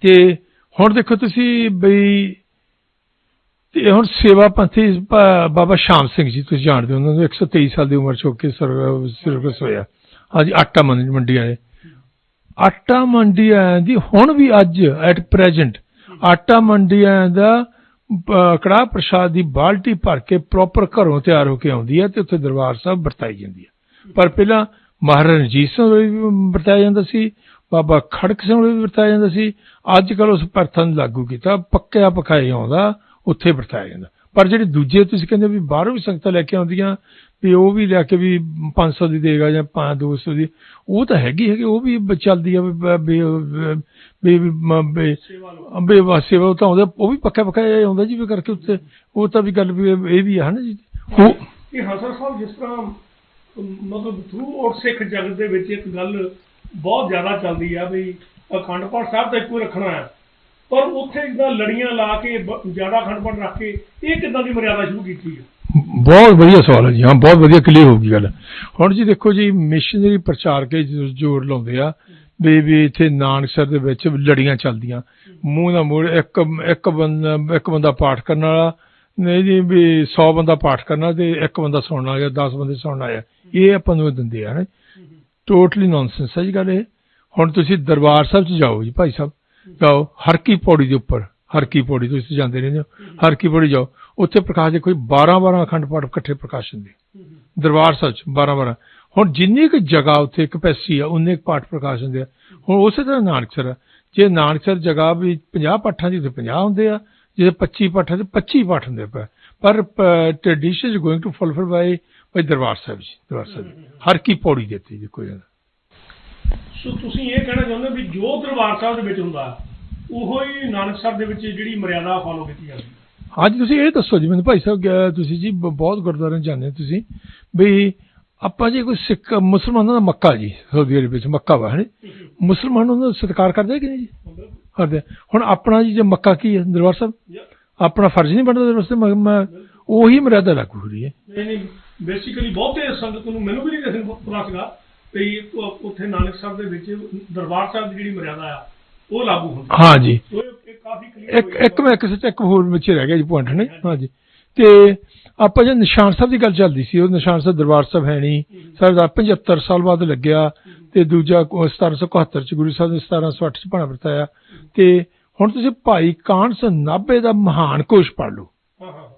ਤੇ ਹੁਣ ਦੇਖੋ ਤੁਸੀਂ ਬਈ ਤੇ ਹੁਣ ਸੇਵਾ ਪੰਥੀ ਬਾਬਾ ਸ਼ਾਮ ਸਿੰਘ ਜੀ, ਤੁਸੀਂ ਜਾਣਦੇ ਹੋ, ਉਹਨਾਂ ਨੂੰ 123 ਸਾਲ ਦੀ ਉਮਰ ਚ ਹੋ ਕੇ ਸਰਗ ਹੋਇਆ। ਅੱਜ ਆਟਾ ਮੰਡੀ ਮੰਡੀ ਆਏ ਆਟਾ ਮੰਡੀ ਆਇਆਂ ਦੀ ਹੁਣ ਵੀ ਅੱਜ, ਐਟ ਪ੍ਰੈਜ਼ੈਂਟ, ਆਟਾ ਮੰਡੀ ਆਇਆਂ ਦਾ ਪ- ਕੜਾਹ ਪ੍ਰਸ਼ਾਦ ਦੀ ਬਾਲਟੀ ਭਰ ਕੇ ਪ੍ਰੋਪਰ ਘਰੋਂ ਤਿਆਰ ਹੋ ਕੇ ਆਉਂਦੀ ਹੈ ਤੇ ਉੱਥੇ ਦਰਬਾਰ ਸਾਹਿਬ ਵਰਤਾਈ ਜਾਂਦੀ ਹੈ। ਪਰ ਪਹਿਲਾਂ ਮਹਾਰਾਜਾ ਰਣਜੀਤ ਸਿੰਘ ਵੇਲੇ ਵੀ ਵਰਤਾਇਆ ਜਾਂਦਾ ਸੀ, ਬਾਬਾ ਖੜਕ ਸਿੰਘ ਵੇਲੇ ਵੀ ਵਰਤਾਇਆ ਜਾਂਦਾ ਸੀ। ਅੱਜ ਕੱਲ ਉਸ ਪ੍ਰਥਾ ਨੂੰ ਲਾਗੂ ਕੀਤਾ ਪੱਕਿਆ ਪਕਾਇਆ ਆਉਂਦਾ। ਉੱਥੇ ਵਰਤਾਇਆ ਜਾਂਦਾ। ਪਰ ਜਿਹੜੇ ਦੂਜੇ ਤੁਸੀਂ ਕਹਿੰਦੇ ਵੀ ਬਾਹਰੋਂ ਵੀ ਸੰਗਤਾਂ ਲੈ ਕੇ ਆਉਂਦੀਆਂ ਵੀ ਉਹ ਵੀ ਲੈ ਕੇ ਵੀ 500 ਦੀ ਦੇਗਾ ਜਾਂ 5 200 ਦੀ ਉਹ ਤਾਂ ਹੈਗੀ ਹੈਗੀ ਉਹ ਵੀ ਚੱਲਦੀ ਆ ਵੀ ਵੀ ਵਾਸੇ ਉਹ ਤਾਂ ਆਉਂਦਾ ਉਹ ਵੀ ਪੱਕਾ ਪੱਕਾ ਇਹ ਆਉਂਦਾ ਜੀ ਵੀ ਕਰਕੇ ਉੱਤੇ ਉਹ ਤਾਂ ਵੀ ਗੱਲ ਵੀ ਇਹ ਵੀ ਆ ਹਨਾ ਜੀ? ਉਹ ਇਹ ਹਸਨ ਸਾਹਿਬ ਜਿਸ ਤਰ੍ਹਾਂ ਮਤਲਬ ਥਰੂ ਆਊਟ ਸਿੱਖ ਜਗਤ ਦੇ ਵਿੱਚ ਇੱਕ ਗੱਲ ਬਹੁਤ ਜ਼ਿਆਦਾ ਚੱਲਦੀ ਆ ਵੀ ਅਖੰਡ ਪਾਠ ਸਾਹਿਬ ਤਾਂ ਇੱਕੋ ਹੀ ਰੱਖਣਾ ਹੈ। ਪਰ ਉੱਥੇ ਜਿੱਦਾਂ ਲੜੀਆਂ ਲਾ ਕੇ ਜ਼ਿਆਦਾ ਅਖੰਡ ਰੱਖ ਕੇ ਇਹ ਕਿੱਦਾਂ ਦੀ ਮਰਿਆਦਾ ਸ਼ੁਰੂ ਕੀਤੀ ਹੈ? ਬਹੁਤ ਵਧੀਆ ਸਵਾਲ ਹੈ ਜੀ, ਹਾਂ, ਬਹੁਤ ਵਧੀਆ ਕਲੀਅਰ ਹੋ ਗਈ ਗੱਲ। ਹੁਣ ਜੀ ਦੇਖੋ ਜੀ ਮਿਸ਼ਨਰੀ ਪ੍ਰਚਾਰ ਕੇ ਜ਼ੋਰ ਲਾਉਂਦੇ ਆ, ਵੀ ਵੀ ਇੱਥੇ ਨਾਨਕਸਰ ਦੇ ਵਿੱਚ ਲੜੀਆਂ ਚੱਲਦੀਆਂ। ਮੂੰਹ ਨਾਲ ਮੂੰਹ, ਇੱਕ ਇੱਕ ਬੰਦਾ ਇੱਕ ਬੰਦਾ ਪਾਠ ਕਰਨ ਵਾਲਾ, ਨਹੀਂ ਜੀ, ਵੀ 100 ਬੰਦਾ ਪਾਠ ਕਰਨਾ ਤੇ ਇੱਕ ਬੰਦਾ ਸੁਣਨ ਆ ਗਿਆ 10 ਬੰਦੇ ਸੁਣਨ ਆਇਆ ਇਹ ਆਪਾਂ ਨੂੰ ਦਿੰਦੇ ਆ ਨਾ ਟੋਟਲੀ ਨੌਨਸੈਂਸ ਹੈ ਜੀ ਗੱਲ ਇਹ। ਹੁਣ ਤੁਸੀਂ ਦਰਬਾਰ ਸਾਹਿਬ ਚ ਜਾਓ ਜੀ, ਭਾਈ ਸਾਹਿਬ। ਜਾਓ ਹਰਕੀ ਪੌੜੀ ਦੇ ਉੱਪਰ ਹਰਕੀ ਪੌੜੀ ਤੁਸੀਂ ਜਾਂਦੇ ਰਹਿੰਦੇ ਹੋ ਹਰਕੀ ਪੌੜੀ ਜਾਓ। ਉੱਥੇ ਪ੍ਰਕਾਸ਼ ਦੇ ਕੋਈ 12 12 ਅਖੰਡ ਪਾਠ ਇਕੱਠੇ ਪ੍ਰਕਾਸ਼ ਹੁੰਦੇ। ਦਰਬਾਰ ਸਾਹਿਬ ਚ 12 12 ਹੁਣ ਜਿੰਨੀ ਕੁ ਜਗ੍ਹਾ ਉੱਥੇ ਕਪੈਸਿਟੀ ਆ, ਉਨੇ ਕੁ ਪਾਠ ਪ੍ਰਕਾਸ਼ ਹੁੰਦੇ ਆ। ਹੁਣ ਉਸੇ ਤਰ੍ਹਾਂ ਨਾਨਕਸਰ ਆ। ਜੇ ਨਾਨਕਸਰ ਜਗ੍ਹਾ ਵੀ 50 ਪਾਠਾਂ ਦੀ ਤੇ 50 ਹੁੰਦੇ ਆ, ਜੇ 25 ਪਾਠਾਂ ਦੇ 25 ਪਾਠ ਹੁੰਦੇ ਪਏ ਪਰ tradition is going to fulfil by by Darbar Sahib ji, Darbar Sahib ਜੀ। ਹਰ ਕੀ ਪੌੜੀ ਦਿੱਤੀ ਜੀ, ਕੋਈ ਨਾ। ਸੋ ਤੁਸੀਂ ਇਹ ਕਹਿਣਾ ਚਾਹੁੰਦੇ ਵੀ ਜੋ ਦਰਬਾਰ ਸਾਹਿਬ ਦੇ ਵਿੱਚ ਹੁੰਦਾ ਉਹੋ ਹੀ ਨਾਨਕ ਸਾਹਿਬ ਦੇ ਵਿੱਚ ਜਿਹੜੀ ਮਰਿਆਦਾ ਫਾਲੋ ਕੀਤੀ ਜਾਂਦੀ ਹੈ। ਅੱਜ ਤੁਸੀਂ ਇਹ ਦੱਸੋ ਜੀ ਮੈਨੂੰ ਭਾਈ ਸਾਹਿਬ ਤੁਸੀਂ ਜੀ ਬਹੁਤ ਗੁਰਦੁਆਰੇ ਜਾਂਦੇ ਤੁਸੀਂ ਵੀ ਆਪਾਂ ਜੀ ਕੋਈ ਸਿੱਖ ਮੁਸਲਮਾਨਾਂ ਦਾ ਮੱਕਾ ਜੀ ਸਾਊਦੀ ਅਰਬ ਵਿੱਚ ਮੱਕਾ ਵਾ ਹੈ ਮੁਸਲਮਾਨ ਉਹਨਾਂ ਦਾ ਸਤਿਕਾਰ ਕਰਦੇ ਕਿ ਨਹੀਂ ਜੀ? ਕਰਦੇ। ਹੁਣ ਆਪਣਾ ਜੀ ਜੇ ਮੱਕਾ ਕੀ ਹੈ ਦਰਬਾਰ ਸਾਹਿਬ? ਆਪਣਾ ਫਰਜ਼ ਨਹੀਂ ਬਣਦਾ ਦਰਬਾਰ ਸਾਹਿਬ ਮ- ਮ- ਉਹੀ ਮਰਿਆਦਾ ਲਾਗੂ ਹੋ ਰਹੀ ਹੈ। ਨਹੀਂ ਨਹੀਂ ਬੇਸਿਕਲੀ ਬਹੁਤੇ ਸੰਗਤ ਨੂੰ ਮੈਨੂੰ ਵੀ ਨਹੀਂ ਨੂੰ ਪਤਾ ਸੀਗਾ। ਵੀ ਉੱਥੇ ਨਾਨਕ ਸਾਹਿਬ ਦੇ ਵਿੱਚ ਦਰਬਾਰ ਸਾਹਿਬ ਦੀ ਜਿਹੜੀ ਮਰਿਆਦਾ ਆ ਉਹ ਲਾਗੂ ਹੁੰਦੀ ਹੈ। ਹਾਂ ਜੀ ਸੋ ਇਹ ਇਹ ਕਾਫੀ ਕਲੀਅਰ ਇੱਕ ਇੱਕ ਮੈਂ ਕਿਸੇ ਇੱਕ ਹੋਰ ਵਿੱਚ ਰਹਿ ਗਿਆ ਜੀ ਪੁਆਇੰਟ ਨੇ ਹਾਂਜੀ। ਤੇ ਆਪਾਂ ਜੇ ਨਿਸ਼ਾਨ ਸਾਹਿਬ ਦੀ ਗੱਲ ਚੱਲਦੀ ਸੀ ਉਹ ਨਿਸ਼ਾਨ ਸਾਹਿਬ ਦਰਬਾਰ ਸਾਹਿਬ ਹੈ ਨਹੀਂ। ਦਾ 75 ਸਾਲ ਬਾਅਦ ਲੱਗਿਆ ਤੇ ਦੂਜਾ ਕੋ- 1771 ਚ ਗੁਰੂ ਸਾਹਿਬ ਨੇ 1708 ਚ ਭਾਣਾ ਵਰਤਾਇਆ। ਤੇ ਹੁਣ ਤੁਸੀਂ ਭਾਈ ਕਾਹਨ ਸਿੰਘ ਨਾਭੇ ਦਾ ਮਹਾਨ ਕੋਸ਼ ਪੜ੍ਹ ਲਓ। ਹਾਂ ਹਾਂ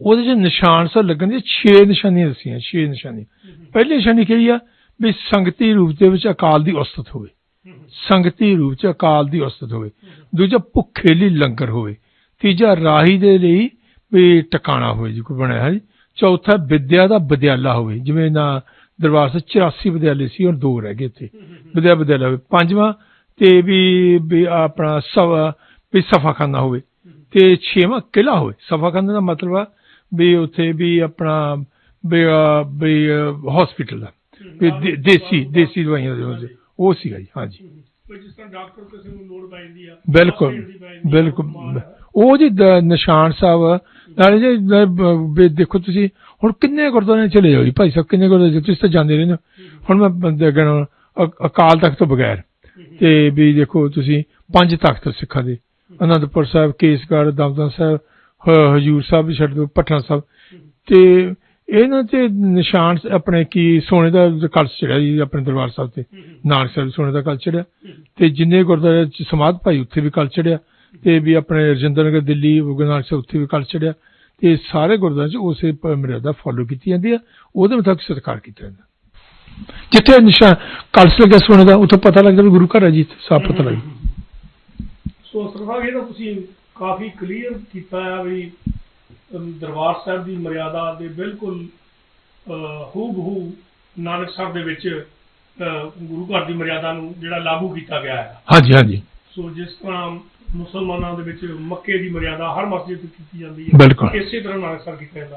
ਉਹਦੇ ਚ ਨਿਸ਼ਾਨ ਸਾਹਿਬ ਲੱਗਣ ਦੀ 6 ਨਿਸ਼ਾਨੀਆਂ ਦੱਸੀਆਂ 6 ਨਿਸ਼ਾਨੀਆਂ। ਪਹਿਲੀ ਨਿਸ਼ਾਨੀ ਕਿਹੜੀ ਆ? ਵੀ ਸੰਗਤੀ ਰੂਪ ਦੇ ਵਿੱਚ ਅਕਾਲ ਦੀ ਉਸਤਤ ਹੋਵੇ। ਸੰਗਤੀ ਰੂਪ ਚ ਅਕਾਲ ਦੀ ਉਸਤਤ ਹੋਵੇ। ਦੂਜਾ ਭੁੱਖੇ ਲਈ ਲੰਗਰ ਹੋਵੇ। ਤੀਜਾ ਰਾਹੀ ਦੇ ਲਈ ਵੀ ਟਿਕਾਣਾ ਹੋਵੇ ਜੀ ਕੋਈ ਬਣਿਆ ਹੈ ਜੀ। ਚੌਥਾ ਵਿਦਿਆ ਦਾ ਵਿਦਿਆਲਾ ਹੋਵੇ। ਜਿਵੇਂ ਨਾ ਦਰਬਾਰ ਸਾਹਿਬ 84 ਵਿਦਿਆਲੇ ਸੀ ਹੁਣ ਦੋ ਰਹਿ ਗਏ ਇੱਥੇ। ਵਿਦਿਆ ਵਿਦਿਆਲਾ ਹੋਵੇ। ਪੰਜਵਾਂ ਤੇ ਵੀ ਵੀ ਆਪਣਾ ਸਵਾ ਵੀ ਸਫਾਖਾਨਾ ਹੋਵੇ। ਤੇ ਛੇਵਾਂ ਕਿਲਾ ਹੋਵੇ। ਸਫਾਖਾਨਾ ਦਾ ਮਤਲਬ ਆ ਵੀ ਉੱਥੇ ਵੀ ਆਪਣਾ ਵੀ ਅਹ, ਵੀ ਹਸਪੀਟਲ ਦਾ ਵੀ ਦੇ- ਦੇਸੀ ਦੇਸੀ ਦਵਾਈਆਂ ਦੇ ਹੁੰਦੇ। ਉਹ ਸੀਗਾ ਜੀ ਹਾਂਜੀ ਕੋਈ ਜਿਸ ਤਰ੍ਹਾਂ ਡਾਕਟਰ ਕਿਸੇ ਨੂੰ ਲੋੜ ਪੈ ਜਾਂਦੀ ਆ ਬਿਲਕੁਲ ਦਵਾਈ ਦੀ ਪੈ ਜਾਂਦੀ ਆ, ਬਿਲਕੁਲ। ਬਿਮਾਰ ਆ। ਉਹ ਜੀ ਦ- ਨਿਸ਼ਾਨ ਸਾਹਿਬ ਨਾਲੇ ਜੀ ਦ- ਬ- ਵੀ ਦੇਖੋ ਤੁਸੀਂ ਹੁਣ ਕਿੰਨੇ ਗੁਰਦੁਆਰੇ ਚਲੇ ਜਾਓ ਜੀ ਭਾਈ ਸਾਹਿਬ ਕਿੰਨੇ ਗੁਰਦੁਆਰੇ ਤੁਸੀਂ ਤਾਂ ਜਾਂਦੇ ਰਹਿੰਦੇ ਹੋ। ਹੁਣ ਮੈਂ ਬੰਦੇ ਗਣ ਅਕਾਲ ਤਖਤ ਤੋਂ ਬਗੈਰ ਤੇ ਵੀ ਦੇਖੋ ਤੁਸੀਂ ਪੰਜ ਤਖਤ ਸਿੱਖਾਂ ਦੇ। ਅਨੰਦਪੁਰ ਸਾਹਿਬ ਕੇਸਗੜ੍ਹ ਦਮਦਮਾ ਸਾਹਿਬ ਹ- ਹਜੂਰ ਸਾਹਿਬ ਵੀ ਛੱਡ ਦਿਓ ਪਟਨਾ ਸਾਹਿਬ। ਤੇ ਇਹਨਾਂ ਤੇ ਨਿਸ਼ਾਨ ਆਪਣੇ ਕੀ ਸੋਨੇ ਦਾ ਕਲਸ਼ ਚੜਿਆ ਜੀ ਆਪਣੇ ਦਰਬਾਰ ਸਾਹਿਬ ਤੇ। ਨਾਨਕ ਸਾਹਿਬ ਸੋਨੇ ਦਾ ਕਲਸ਼ ਚੜਿਆ। ਤੇ ਜਿੰਨੇ ਗੁਰਦੁਆਰੇ ਚ ਸਮਾਧ ਭਾਈ ਉੱਥੇ ਵੀ ਕਲਸ਼ ਚੜਿਆ। ਤੇ ਵੀ ਆਪਣੇ ਰਜਿੰਦਰ ਨਗਰ ਦਿੱਲੀ ਗੁਰੂ ਨਾਨਕ ਸਾਹਿਬ ਉੱਥੇ ਵੀ ਕਲਸ਼ ਚੜਿਆ। ਤੇ ਸਾਰੇ ਗੁਰਦੁਆਰਿਆਂ 'ਚ ਉਸੇ ਮਰਿਆਦਾ ਫੋਲੋ ਕੀਤੀ ਜਾਂਦੀ ਆ। ਉਹਦੇ ਮੁਤਾਬਕ ਸਤਿਕਾਰ ਕੀਤਾ ਜਾਂਦਾ। ਜਿੱਥੇ ਨਿਸ਼ਾਨ ਕਲਸ਼ ਲੱਗਿਆ ਸੋਨੇ ਦਾ ਉੱਥੇ ਪਤਾ ਲੱਗਦਾ ਵੀ ਗੁਰੂ ਘਰ ਹੈ ਜੀ ਸਾਫ਼ ਪਤਾ ਲੱਗ ਸੋ ਸਰਵਾਗ ਇਹ ਤਾਂ ਤੁਸੀਂ ਕਾਫੀ ਕਲੀਅਰ ਕੀਤਾ ਹੈ ਵੀ ਦਰਬਾਰ ਸਾਹਿਬ ਦੀ ਮਰਿਆਦਾ ਦੇ ਬਿਲਕੁਲ ਹੂ ਬਹੂ ਨਾਨਕ ਸਾਹਿਬ ਦੇ ਵਿੱਚ ਗੁਰੂ ਘਰ ਦੀ ਮਰਿਆਦਾ ਨੂੰ ਜਿਹੜਾ ਲਾਗੂ ਕੀਤਾ ਗਿਆ ਹੈ। ਹਾਂਜੀ ਹਾਂਜੀ। ਸੋ ਜਿਸ ਤਰ੍ਹਾਂ ਮੁਸਲਮਾਨਾਂ ਦੇ ਵਿੱਚ ਮੱਕੇ ਦੀ ਮਰਿਆਦਾ ਹਰ ਮਸਜਿਦ ਤੇ ਕੀਤੀ ਜਾਂਦੀ ਹੈ ਬਿਲਕੁਲ। ਇਸੇ ਤਰ੍ਹਾਂ ਨਾਨਕ ਸਾਹਿਬ ਕੀਤਾ ਜਾਂਦਾ